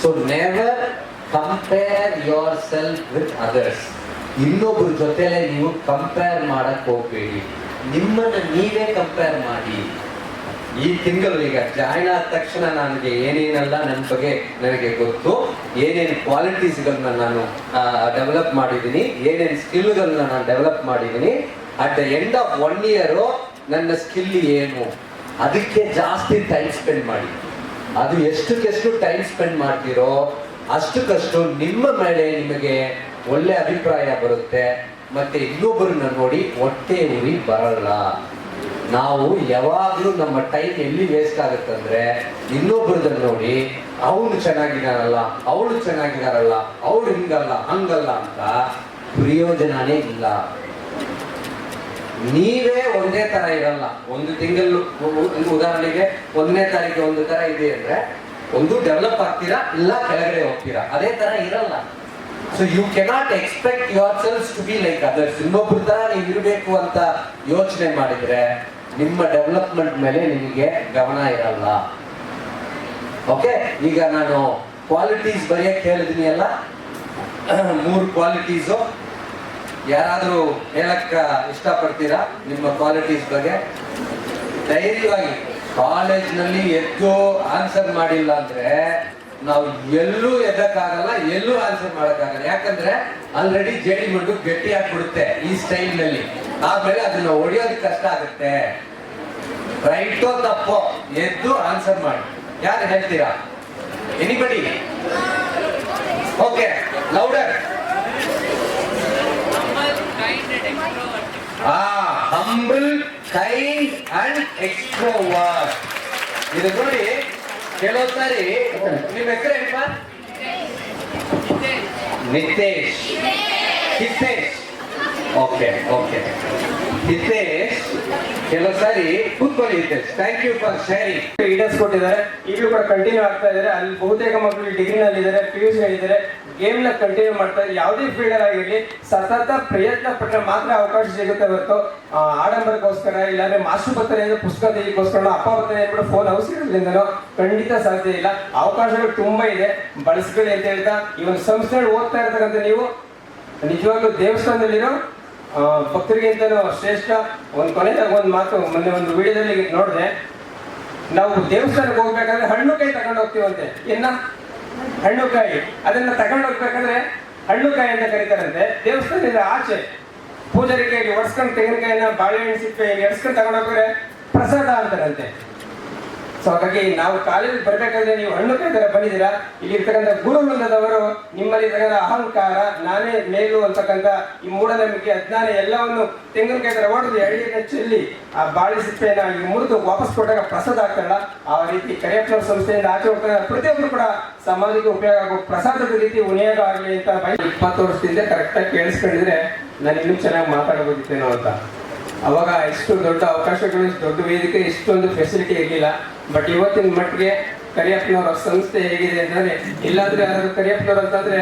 So never compare yourself with others ಇನ್ನೊಬ್ಬರ ಜೊತೆಲೆ ನೀವು ಕಂಪೇರ್ ಮಾಡಕ್ ಹೋಗ್ಬೇಡಿ. ನಿಮ್ಮನ್ನ ನೀವೇ ಕಂಪೇರ್ ಮಾಡಿ. ಈ ತಿಂಗಳು ಈಗ ಜಾಯ್ನ್ ಆದ ತಕ್ಷಣ ನನಗೆ ಏನೇನೆಲ್ಲ ನನ್ನ ಬಗ್ಗೆ ನನಗೆ ಗೊತ್ತು, ಏನೇನು ಕ್ವಾಲಿಟೀಸ್ಗಳನ್ನ ನಾನು ಡೆವಲಪ್ ಮಾಡಿದ್ದೀನಿ, ಏನೇನು ಸ್ಕಿಲ್ಗಳನ್ನ ನಾನು ಡೆವಲಪ್ ಮಾಡಿದ್ದೀನಿ at the end of one year ನನ್ನ ಸ್ಕಿಲ್ ಏನು? ಅದಕ್ಕೆ ಜಾಸ್ತಿ ಟೈಮ್ ಸ್ಪೆಂಡ್ ಮಾಡಿ. ಅದು ಎಷ್ಟಕ್ಕೆಷ್ಟು ಟೈಮ್ ಸ್ಪೆಂಡ್ ಮಾಡ್ತೀರೋ ಅಷ್ಟಕ್ಕಷ್ಟು ನಿಮ್ಮ ಮೇಲೆ ನಿಮಗೆ ಒಳ್ಳೆ ಅಭಿಪ್ರಾಯ ಬರುತ್ತೆ, ಮತ್ತೆ ಇನ್ನೊಬ್ಬರನ್ನ ನೋಡಿ ಹೊಟ್ಟೆ ಉರಿ ಬರಲ್ಲ. ನಾವು ಯಾವಾಗಲೂ ನಮ್ಮ ಟೈಮ್ ಎಲ್ಲಿ ವೇಸ್ಟ್ ಆಗುತ್ತಂದ್ರೆ ಇನ್ನೊಬ್ಬರದನ್ನ ನೋಡಿ, ಅವನು ಚೆನ್ನಾಗಿದ್ದಾರಲ್ಲ ಅವಳು ಚೆನ್ನಾಗಿದ್ದಾರಲ್ಲ, ಅವ್ರು ಹಿಂಗಲ್ಲ, ಹಂಗಲ್ಲ ಅಂತ ಪ್ರಯೋಜನನೇ ಇಲ್ಲ. ನೀವೇ ಒಂದೇ ತರ ಇರಲ್ಲ. ಒಂದು ತಿಂಗಳು ಉದಾಹರಣೆಗೆ ಒಂದನೇ ತಾರೀಕು ಒಂದು ತರ ಇದೆ ಅಂದ್ರೆ ಒಂದು ಡೆವಲಪ್ ಆಗ್ತೀರಾ ಇಲ್ಲ ಕೆಳಗಡೆ ಹೋಗ್ತೀರಾ? ಅದೇ ತರ ಇರಲ್ಲ. So you cannot expect yourself to be like others ಇನ್ನೊಬ್ಬರ ತರ ನೀವು ಇರಬೇಕು ಅಂತ ಯೋಚನೆ ಮಾಡಿದ್ರೆ ನಿಮ್ಮ ಡೆವಲಪ್ಮೆಂಟ್ ಮೇಲೆ ನಿಮಗೆ ಗಮನ ಇರಲ್ಲ. ಓಕೆ ಈಗ ನಾನು ಕ್ವಾಲಿಟೀಸ್ ಬರೆಯಕ್ಕೆ ಹೇಳಿದೀನಿ ಅಲ್ಲ? ಮೂರು ಕ್ವಾಲಿಟೀಸು ಯಾರಾದರೂ ಹೇಳಕ್ಕ ಇಷ್ಟಪಡ್ತೀರಾ ನಿಮ್ಮ ಕ್ವಾಲಿಟೀಸ್ ಬಗ್ಗೆ? ಧೈರ್ಯವಾಗಿ. ಕಾಲೇಜ್ನಲ್ಲಿ ಎದ್ದು ಆನ್ಸರ್ ಮಾಡಿಲ್ಲ ಅಂದ್ರೆ ನಾವು ಎಲ್ಲೂ ಎದ್ದಕ್ಕಾಗಲ್ಲ, ಎಲ್ಲೂ ಆನ್ಸರ್ ಮಾಡೋಕ್ಕಾಗಲ್ಲ. ಯಾಕಂದ್ರೆ ಆಲ್ರೆಡಿ ಜೇಡಿ ಮಂಡು ಗಟ್ಟಿ ಆಗ್ಬಿಡುತ್ತೆ ಈ ಸ್ಟೈಲ್ನಲ್ಲಿ ಆಮೇಲೆ ಅದನ್ನ ಹೊಡಿಯೋದಕ್ಕೆ ಕಷ್ಟ ಆಗುತ್ತೆ. ರೈಟೋ ತಪ್ಪೋ ಎದ್ದು ಆನ್ಸರ್ ಮಾಡಿ. ಯಾರು ಹೇಳ್ತೀರಾ? ಎನಿಬಡಿ ಓಕೆ ಲೌಡರ್ ಆ ಹಂಬಲ್ ಕೈಂಡ್ ಅಂಡ್ ಎಕ್ಸ್ಟ್ರೋವರ್ಟ್ ಇದು ನೋಡಿ ಕೆಲವು ಸಾರಿ ನಿಮ್ಮ ಹೆಸರು ಏನಪ್ಪ ನಿತೇಶ್ ಹಿತೇಶ್ ಓಕೆ ಓಕೆ ಹಿತೇಶ್ ಕೆಲವು ಸಾರಿ ಕೂತ್ಕೊಳ್ಳಿ ಥ್ಯಾಂಕ್ ಯು ಫಾರ್ ಶೇರಿಂಗ್ ಈಡೇರಿಸ್ಕೊಟ್ಟಿದ್ದಾರೆ ಈಗಲೂ ಕೂಡ ಕಂಟಿನ್ಯೂ ಆಗ್ತಾ ಇದ್ದಾರೆ. ಅಲ್ಲಿ ಬಹುತೇಕ ಮಕ್ಕಳು ಡಿಗ್ರಿನಲ್ಲಿ ಇದ್ದಾರೆ ಪಿ ಯು ಇದ್ದಾರೆ ಗೇಮ್ ಕಂಟಿನ್ಯೂ ಮಾಡ್ತಾ ಇದ್ದಾರೆ ಯಾವುದೇ ಫೀಲ್ಡರ್ ಆಗಿರಲಿ, ಸತತ ಪ್ರಯತ್ನ ಪಟ್ಟರೆ ಮಾತ್ರ ಅವಕಾಶ ಸಿಗುತ್ತೆ ಹೊರತು ಆಡಂಬರಕ್ಕೋಸ್ಕರ ಇಲ್ಲಾಂದ್ರೆ ಮಾಸ್ಟರ್ ಬರ್ತಾರೆ ಅಂದ್ರೆ ಪುಸ್ತಕ ತೆಗಿಗೋಸ್ಕರ ಅಪ್ಪ ಬರ್ತಾರೆ ಅಂದ್ಬಿಟ್ಟು ಫೋನ್ ಅವಶ್ಯಕತೆಯಿಂದನೋ ಖಂಡಿತ ಸಾಧ್ಯ ಇಲ್ಲ. ಅವಕಾಶಗಳು ತುಂಬಾ ಇದೆ. ಬಳಸ್ಕೊಳ್ಳಿ ಅಂತ ಹೇಳ್ತಾ, ಈ ಒಂದು ಸಂಸ್ಥೆಗಳು ಓದ್ತಾ ಇರ್ತಕ್ಕಂಥ ನೀವು, ನಿಜವಾಗ್ಲೂ ದೇವಸ್ಥಾನದಲ್ಲಿರೋ ಆ, ಭಕ್ತರಿಗಿಂತನೂ ಶ್ರೇಷ್ಠ ಒಂದು ಕೊನೆದಾಗ ಒಂದು ಮಾತು ಮೊನ್ನೆ ಒಂದು ವಿಡಿಯೋದಲ್ಲಿ ನೋಡಿದೆ. ನಾವು ದೇವಸ್ಥಾನಕ್ಕೆ ಹೋಗ್ಬೇಕಾದ್ರೆ ಹಣ್ಣು ಕಾಯಿ ತಗೊಂಡು ಹೋಗ್ತೀವಂತೆ. ಇನ್ನ ಹಣ್ಣು ಕಾಯಿ. ಅದನ್ನ ತಗೊಂಡು ಹೋಗ್ಬೇಕಾದ್ರೆ ಹಣ್ಣು ಕಾಯಿ ಅಂತ ಕರೀತಾರಂತೆ. ದೇವಸ್ಥಾನದಿಂದ ಆಚೆ ಪೂಜಾರಿ ಕೈಗೆ ಒಡ್ಸ್ಕೊಂಡು ತೆಂಗಿನಕಾಯಿನ ಬಾಳೆಹಣ್ಣು ಸಿಪ್ಪೆ ಎಡ್ಸ್ಕೊಂಡು ತಗೊಂಡು ಹೋಗ್ರೆ ಪ್ರಸಾದ ಅಂತಾರಂತೆ. ಸೊ ಹಾಗಾಗಿ ನಾವು ಕಾಲೇಜಿಗೆ ಬರಬೇಕಾದ್ರೆ ನೀವು ಹಣ್ಣು ಕಾಯಿ ತರ ಬಂದಿದ್ದೀರಾ? ಇಲ್ಲಿ ಇರ್ತಕ್ಕಂಥ ಗುರು ವೃಂದದವರು ನಿಮ್ಮಲ್ಲಿ ಇರ್ತಕ್ಕಂಥ ಅಹಂಕಾರ, ನಾನೇ ಮೇಲು ಅಂತಕ್ಕಂಥ ಈ ಮೂಢನಂಬಿಕೆ, ಅಜ್ಞಾನ ಎಲ್ಲವನ್ನು ತೆಂಗಿನಕಾಯಿ ತರ ಹೊಡೆದು ಎಳ್ಳಿನ ಚೆಲ್ಲಿ ಆ ಬಾಳೆ ಸಿಪ್ಪೆನ ಈ ಮುರಿದು ವಾಪಸ್ ಕೊಟ್ಟಾಗ ಪ್ರಸಾದ ಆಗ್ತಾರಲ್ಲ, ಆ ರೀತಿ ಕರೆಯಪ್ಪ ಸಂಸ್ಥೆಯಿಂದ ಆಚೆ ಹೋಗ್ತಾರೆ ಪ್ರತಿಯೊಬ್ಬರು ಕೂಡ ಸಮಾಜಕ್ಕೆ ಉಪಯೋಗ ಆಗೋ ಪ್ರಸಾದದ ರೀತಿ ಉನಿಯೋಗ ಆಗಲಿ ಅಂತ ಇಪ್ಪತ್ತು ವರ್ಷದಿಂದ ಕರೆಕ್ಟಾಗಿ ಕೇಳಿಸ್ಕೊಂಡಿದ್ರೆ ನಾನು ಇನ್ನೂ ಚೆನ್ನಾಗಿ ಮಾತಾಡಬೋದಿತ್ತೇನೋ ಅಂತ. ಅವಾಗ ಇಷ್ಟು ದೊಡ್ಡ ಅವಕಾಶಗಳು, ದೊಡ್ಡ ವೇದಿಕೆ, ಇಷ್ಟೊಂದು ಫೆಸಿಲಿಟಿ ಇರಲಿಲ್ಲ. ಬಟ್ ಇವತ್ತಿನ ಮಟ್ಟಿಗೆ ಕರಿಯಪ್ಪನವರ ಸಂಸ್ಥೆ ಹೇಗಿದೆ ಅಂತಂದ್ರೆ ಇಲ್ಲಾಂದ್ರೆ ಯಾರಾದ್ರೂ ಕರಿಯಪ್ಪನವ್ರು ಅಂತಂದ್ರೆ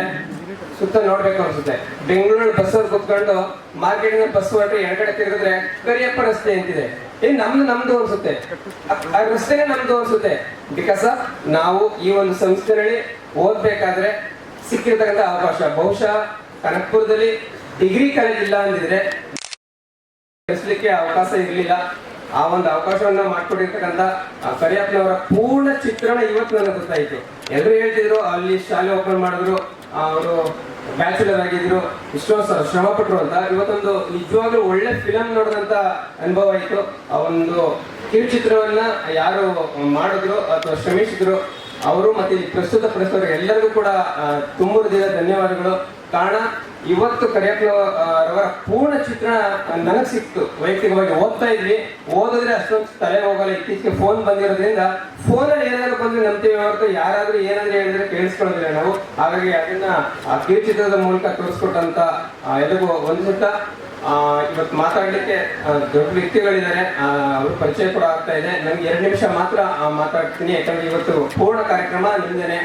ಸುತ್ತ ನೋಡ್ಬೇಕು ಅನ್ಸುತ್ತೆ. ಬೆಂಗಳೂರು ಬಸ್ಸಲ್ಲಿ ಕುತ್ಕೊಂಡು ಮಾರ್ಕೆಟ್ ಬಸ್ ಹೊರಟ್ರೆ ಎಡಗಡೆ ತಿರುಗಿದ್ರೆ ಕರಿಯಪ್ಪ ರಸ್ತೆ ಅಂತಿದೆ. ಏನ್ ನಮ್ದು ನಮ್ದು ಅನ್ಸುತ್ತೆ. ಆ ರಸ್ತೆನೇ ನಮ್ದು ಅನ್ಸುತ್ತೆ. ಬಿಕಾಸ್ ನಾವು ಈ ಒಂದು ಸಂಸ್ಥೆನಲ್ಲಿ ಓದ್ಬೇಕಾದ್ರೆ ಸಿಕ್ಕಿರ್ತಕ್ಕಂಥ ಅವಕಾಶ. ಬಹುಶಃ ಕನಕ್ಪುರದಲ್ಲಿ ಡಿಗ್ರಿ ಕಾಲೇಜ್ ಇಲ್ಲ ಅಂದಿದ್ರೆ ಕಲಿಸ್ಲಿಕ್ಕೆ ಅವಕಾಶ ಇರಲಿಲ್ಲ. ಆ ಒಂದು ಅವಕಾಶವನ್ನ ಮಾಡಿಕೊಟ್ಟಿರ್ತಕ್ಕಂತ ಆ ಕರಿಯಪ್ಪನವರ ಪೂರ್ಣ ಚಿತ್ರಣ ಇವತ್ತು ನನಗೆ ಗೊತ್ತಾಯ್ತು ಎಲ್ಲರೂ ಹೇಳ್ತಿದ್ರು, ಅಲ್ಲಿ ಶಾಲೆ ಓಪನ್ ಮಾಡಿದ್ರು ಅವರು ಬ್ಯಾಚುಲರ್ ಆಗಿದ್ರು ಇಷ್ಟೋ ಶ್ರಮ ಪಟ್ರು ಅಂತ. ಇವತ್ತೊಂದು ನಿಜವಾಗ್ಲೂ ಒಳ್ಳೆ ಫಿಲಂ ನೋಡಿದಂತ ಅನುಭವ ಆಯ್ತು ಆ ಒಂದು ಕಿರುಚಿತ್ರವನ್ನ ಯಾರು ಮಾಡಿದ್ರು ಅಥವಾ ಶ್ರಮಿಸಿದ್ರು ಅವರು ಮತ್ತೆ ಈ ಪ್ರಸ್ತುತ ಪ್ರಸ್ತುತ ಎಲ್ಲರಿಗೂ ಕೂಡ ತುಂಬ ಹೃದಯದ ಧನ್ಯವಾದಗಳು. ಕಾರಣ ಇವತ್ತು ಕರಿಯಪ್ಪನವರ ಪೂರ್ಣ ಚಿತ್ರಣ ನನಗೆ ಸಿಕ್ತು. ವೈಯಕ್ತಿಕವಾಗಿ ಓದ್ತಾ ಇದ್ವಿ. ಓದಿದ್ರೆ ಅಷ್ಟೊಂದು ತಲೆ ಹೋಗಲ್ಲ. ಇತ್ತೀಚೆಗೆ ಫೋನ್ ಬಂದಿರೋದ್ರಿಂದ ಫೋನಲ್ಲಿ ಏನಾದ್ರು ಬಂದ್ರೆ ನಂಬ್ತೀವಿ ಹೊರತು ಯಾರಾದ್ರೂ ಏನಾದ್ರೂ ಹೇಳಿದ್ರೆ ಕೇಳಿಸ್ಕೊಳ್ಳೋದಿಲ್ಲ ನಾವು. ಹಾಗಾಗಿ ಅದನ್ನ ಆ ಕಿರುಚಿತ್ರದ ಮೂಲಕ ತೋರಿಸ್ಕೊಟ್ಟಂತ ಒಂದು ಆ, ಇವತ್ತು ಮಾತಾಡಲಿಕ್ಕೆ ದೊಡ್ಡ ವ್ಯಕ್ತಿಗಳಿದ್ದಾರೆ. ಅವರು ಪರಿಚಯ ಕೂಡ ಆಗ್ತಾ ಇದೆ. ನನಗೆ ಎರಡು ನಿಮಿಷ ಮಾತ್ರ ಮಾತಾಡ್ತೀನಿ. ಯಾಕಂದ್ರೆ ಇವತ್ತು ಪೂರ್ಣ ಕಾರ್ಯಕ್ರಮ ನಿಮ್ದೇನೆ.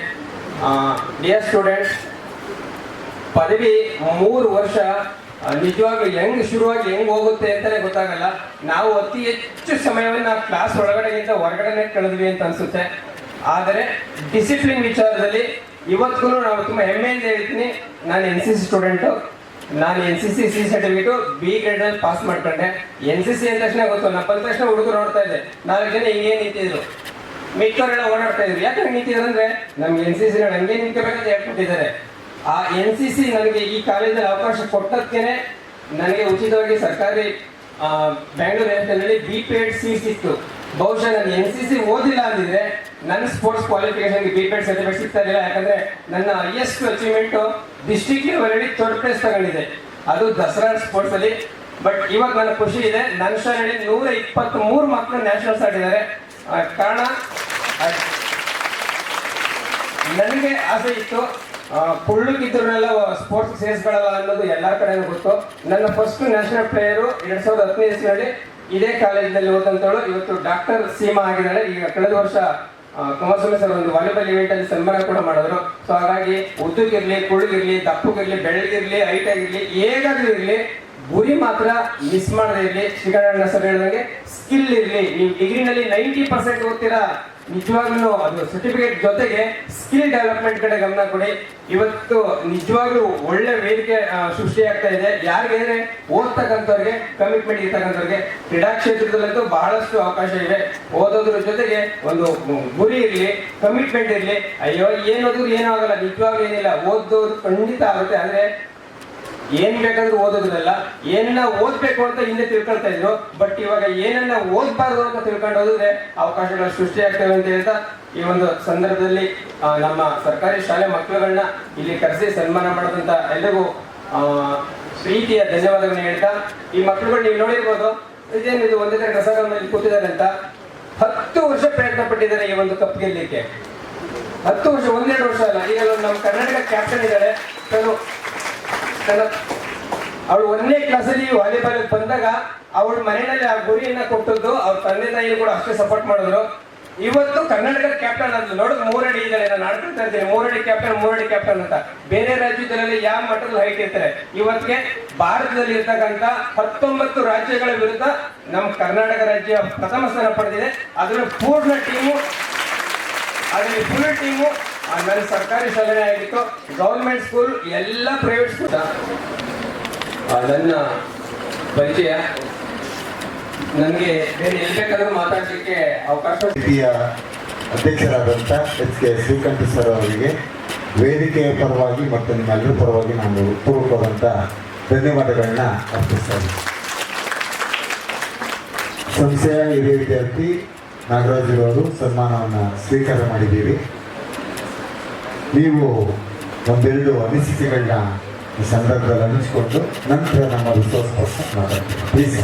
ಡಿಯರ್ ಸ್ಟೂಡೆಂಟ್ಸ್ ಪದವಿ ಮೂರು ವರ್ಷ ನಿಜವಾಗ್ಲೂ ಹೆಂಗ್ ಶುರುವಾಗಿ ಹೆಂಗ್ ಹೋಗುತ್ತೆ ಅಂತಾನೆ ಗೊತ್ತಾಗಲ್ಲ. ನಾವು ಅತಿ ಹೆಚ್ಚು ಸಮಯವನ್ನ ಕ್ಲಾಸ್ ಒಳಗಡೆಗಿಂತ ಹೊರಗಡೆನೆ ಕಳೆದ್ವಿ ಅಂತ ಅನ್ಸುತ್ತೆ. ಆದರೆ ಡಿಸಿಪ್ಲಿನ್ ವಿಚಾರದಲ್ಲಿ ಇವತ್ತಿಗೂ ನಾವು ತುಂಬಾ ಹೆಮ್ಮೆಯಿಂದ ಹೇಳ್ತೀನಿ. ನಾನು ಎನ್ ಸಿ ಸಿ ಸ್ಟೂಡೆಂಟು ನಾನು N C C C certificate B grade ಅಲ್ಲಿ ಪಾಸ್ ಮಾಡ್ಕೊಂಡೆ. ಎನ್ ಸಿ ಸಿ ಅಂದ ತಕ್ಷಣ ಗೊತ್ತು ನಾನು ಬಂದ ತಕ್ಷಣ ಹುಡುಗರು ನೋಡ್ತಾ ಇದ್ದೆ. ನಾಲ್ಕು ಜನ ಹಿಂಗೇ ನಿಂತಿದ್ರು. ಮಿಕ್ಕವರೆಲ್ಲ ಓಡಾಡ್ತಾ ಇದ್ರು. ಯಾಕೆ ಹಂಗೆ ನಿಂತಿದ್ರು ಅಂದ್ರೆ ನಮ್ಗೆ ಎನ್ ಸಿ ಸಿ ಹಂಗೆ ನಿಂತ್ಕೋಬೇಕಂತ ಹೇಳ್ಕೊಟ್ಟಿದ್ದಾರೆ. ಆ ಎನ್ ಸಿ ಸಿ ನನಗೆ ಈ ಕಾಲೇಜಲ್ಲಿ ಅವಕಾಶ ಕೊಟ್ಟದ್ಕೇನೆ ನನಗೆ ಉಚಿತವಾಗಿ ಸರ್ಕಾರಿ ಬ್ಯಾಂಗ್ಳೂರ್ ಹೇಳಿ ಬಿ ಪಿ ಎಡ್ ಸಿ ಸಿಕ್ತು ಬಹುಶಃ ನಾನು ಎನ್ ಸಿ ಸಿ ಓದಿಲ್ಲ ಅಂದಿದ್ರೆ ನನ್ನ ಸ್ಪೋರ್ಟ್ಸ್ ಕ್ವಾಲಿಫಿಕೇಶನ್ಗೆ ಬಿ ಪಿ ಎಡ್ ಸರ್ಟಿಫಿಕೇಟ್ ಸಿಗ್ತಾ ಇರಲಿಲ್ಲ. ಯಾಕಂದ್ರೆ ನನ್ನ ಹೈಯೆಸ್ಟ್ ಅಚೀವ್ಮೆಂಟ್ ಡಿಸ್ಟ್ರಿಕ್ಟ್ ಲೆವೆಲಲ್ಲಿ ಥರ್ಡ್ ಪ್ಲೇಸ್ ತಗೊಂಡಿದೆ ಅದು ದಸರಾ ಸ್ಪೋರ್ಟ್ಸ್ ಅಲ್ಲಿ. ಬಟ್ ಇವಾಗ ನನ್ನ ಖುಷಿ ಇದೆ. ನನ್ನ ಶಾಲೆಯಲ್ಲಿ ನೂರ ಇಪ್ಪತ್ತ್ ಮೂರು ಮಕ್ಕಳು ನ್ಯಾಷನಲ್ಸ್ ಆಡಿದ್ದಾರೆ ಕಾರಣ ನನಗೆ ಆಸೆ ಇತ್ತು. ಕುಳ್ಳುಗಿದ್ರನ್ನೆಲ್ಲ ಸ್ಪೋರ್ಟ್ಸ್ ಸೇರಿಸ್ಕೊಳ್ಳಲ್ಲ ಅನ್ನೋದು ಎಲ್ಲ ಕಡೆನೂ ಗೊತ್ತು. ನನ್ನ ಫಸ್ಟ್ ನ್ಯಾಷನಲ್ ಪ್ಲೇಯರು ಎರಡ್ ಸಾವಿರದ ಹತ್ತನೇ ಇಸ್ವಿನಲ್ಲಿ ಇದೇ ಕಾಲೇಜಿನಲ್ಲಿ ಓದಂತವಳು ಇವತ್ತು ಡಾಕ್ಟರ್ ಸೀಮಾ ಆಗಿದ್ದಾರೆ ಈಗ ಕಳೆದ ವರ್ಷ ಕುಮಾರಸ್ವಾಮಿ ಸರ್ ಒಂದು ವಾಲಿಬಾಲ್ ಇವೆಂಟ್ ಅಲ್ಲಿ ಸನ್ಮಾನ ಕೂಡ ಮಾಡಿದ್ರು. ಸೊ ಹಾಗಾಗಿ ಉದ್ದಕ್ಕಿರ್ಲಿ, ಕುಳ್ಳಿಗಿರ್ಲಿ, ದಪ್ಪಗಿರ್ಲಿ, ಬೆಳ್ಳಗಿರ್ಲಿ ಹೈಟ್ ಆಗಿರ್ಲಿ ಹೇಗಾದ್ರೂ ಇರ್ಲಿ, ಗುರಿ ಮಾತ್ರ ಮಿಸ್ ಮಾಡದೇ ಇರಲಿ. ಶ್ರೀಕರಣ ಸರ್ ಹೇಳಿದಂಗೆ ಸ್ಕಿಲ್ ಇರಲಿ. ನೀವು ಡಿಗ್ರಿನಲ್ಲಿ ನೈಂಟಿ ಪರ್ಸೆಂಟ್ ಓದ್ತೀರಾ? ನಿಜವಾಗ್ಲೂ ಅದು ಸರ್ಟಿಫಿಕೇಟ್ ಜೊತೆಗೆ ಸ್ಕಿಲ್ ಡೆವಲಪ್ಮೆಂಟ್ ಕಡೆ ಗಮನ ಕೊಡಿ. ಇವತ್ತು ನಿಜವಾಗ್ಲೂ ಒಳ್ಳೆ ವೇದಿಕೆ ಸೃಷ್ಟಿಯಾಗ್ತಾ ಇದೆ. ಯಾರಿಗೆ ಓದ್ತಕ್ಕಂಥವ್ರಿಗೆ ಕಮಿಟ್ಮೆಂಟ್ ಇರ್ತಕ್ಕಂಥವ್ರಿಗೆ ಕ್ರೀಡಾ ಕ್ಷೇತ್ರದಲ್ಲಂತೂ ಬಹಳಷ್ಟು ಅವಕಾಶ ಇದೆ. ಓದೋದ್ರ ಜೊತೆಗೆ ಒಂದು ಗುರಿ ಇರಲಿ ಕಮಿಟ್ಮೆಂಟ್ ಇರಲಿ. ಅಯ್ಯೋ ಏನೋದ್ರು ಏನೂ ಆಗಲ್ಲ. ನಿಜವಾಗ್ಲೂ ಏನಿಲ್ಲ. ಓದೋದು ಖಂಡಿತ ಆಗುತ್ತೆ. ಅಂದ್ರೆ ಏನ್ ಬೇಕಾದ್ರೂ ಓದೋದಿಲ್ಲ ಏನನ್ನ ಓದ್ಬೇಕು ಅಂತ ಹಿಂದೆ ತಿಳ್ಕೊಳ್ತಾ ಇದ್ರು ಬಟ್ ಇವಾಗ ಏನನ್ನ ಓದ್ಬಾರ್ದು ಅಂತ ತಿಳ್ಕೊಂಡು ಹೋದ್ರೆ ಅವಕಾಶಗಳು ಸೃಷ್ಟಿಯಾಗ್ತವೆ ಅಂತ ಹೇಳ್ತಾ ಈ ಒಂದು ಸಂದರ್ಭದಲ್ಲಿ ನಮ್ಮ ಸರ್ಕಾರಿ ಶಾಲೆ ಮಕ್ಕಳುಗಳನ್ನ ಇಲ್ಲಿ ಕರೆಸಿ ಸನ್ಮಾನ ಮಾಡೋದಂತ ಎಲ್ಲರಿಗೂ ಆ, ಪ್ರೀತಿಯ ಧನ್ಯವಾದಗಳನ್ನ ಹೇಳ್ತಾ ಈ ಮಕ್ಕಳುಗಳು ನೀವು ನೋಡಿರ್ಬೋದು ಇದೇನಿದು ಒಂದೇ ತರ ಕಸ ಕೂತಿದ್ದಾರೆ ಅಂತ ಹತ್ತು ವರ್ಷ ಪ್ರಯತ್ನ ಪಟ್ಟಿದ್ದಾರೆ ಈ ಒಂದು ಕಪ್ ಗೆಲ್ಲಕ್ಕೆ. ಹತ್ತು ವರ್ಷ ಒಂದೆರಡು ವರ್ಷ ಅಲ್ಲ ಈಗ ನಮ್ಮ ಕರ್ನಾಟಕ ಕ್ಯಾಪ್ಟನ್ ಇದ್ದಾರೆ. ಅವಳು ಒಂದನೇ ಕ್ಲಾಸಲ್ಲಿ ವಾಲಿಬಾಲ್ ಬಂದಾಗ ಅವಳ ಮನೆಯಲ್ಲಿ ಆ ಗುರಿಯನ್ನ ಕೊಟ್ಟದ್ದು ಅವ್ರ ತಂದೆ ತಾಯಿ ಕೂಡ ಅಷ್ಟೇ ಸಪೋರ್ಟ್ ಮಾಡಿದ್ರು. ಇವತ್ತು ಕರ್ನಾಟಕ ಕ್ಯಾಪ್ಟನ್ ಅಂತ ನೋಡಿದ್ರೆ ಮೂರಡಿ ಇದ್ದಾರೆ ನಾನು ಆಡ್ಕೊಳ್ತಾ ಮೂರಡಿ ಕ್ಯಾಪ್ಟನ್ ಮೂರಡಿ ಕ್ಯಾಪ್ಟನ್ ಅಂತ. ಬೇರೆ ರಾಜ್ಯದಲ್ಲಿ ಯಾವ ಮಟ್ಟದ ಹೈಟ್ ಇರ್ತಾರೆ? ಇವತ್ತಿಗೆ ಭಾರತದಲ್ಲಿ ಇರ್ತಕ್ಕಂಥ ಹತ್ತೊಂಬತ್ತು ರಾಜ್ಯಗಳ ವಿರುದ್ಧ ನಮ್ಮ ಕರ್ನಾಟಕ ರಾಜ್ಯ ಪ್ರಥಮ ಸ್ಥಾನ ಪಡೆದಿದೆ. ಅದರ ಪೂರ್ಣ ಟೀಮು ಅದರಲ್ಲಿ ಫುಲ್ ಟೀಮು ನನ್ನ ಸರ್ಕಾರಿ ಶಾಲೆನೇ ಆಗಿತ್ತು. ಗೌರ್ಮೆಂಟ್ ಸ್ಕೂಲ್ ಎಲ್ಲ ಪ್ರೈವೇಟ್ ಸ್ಕೂಲ್ ನನ್ನ ಪರಿಚಯ. ನನಗೆ ಬೇರೆ ಎಲ್ಲಿ ಮಾತಾಡಲಿಕ್ಕೆ ಅವಕಾಶ ಅಧ್ಯಕ್ಷರಾದಂಥ ಎಚ್ ಕೆ ಶ್ರೀಕಂಠ ಸರ್ ಅವರಿಗೆ ವೇದಿಕೆಯ ಪರವಾಗಿ ಮತ್ತು ನಿಮ್ಮೆಲ್ಲರ ಪರವಾಗಿ ನಾನು ಪೂರ್ವಕವಾದಂಥ ಧನ್ಯವಾದಗಳನ್ನ ಅರ್ಪಿಸ್ತೇನೆ ಸಂಸ್ಥೆಯ ಹಿರಿಯ ವಿದ್ಯಾರ್ಥಿ ನಾಗರಾಜರವರು ಸನ್ಮಾನವನ್ನು ಸ್ವೀಕಾರ ಮಾಡಿದ್ದೀರಿ. ನೀವು ಒಂದೆರಡು ಅನಿಸಿಕೆಗಳನ್ನ ಈ ಸಂದರ್ಭದಲ್ಲಿ ಹಂಚಿಕೊಂಡು ನಂತರ ನಮ್ಮ ರಿಸೋರ್ಸ್ ಪರ್ಸನ್ ಮಾತಾಡ್ತೀವಿ. ಪ್ಲೀಸ್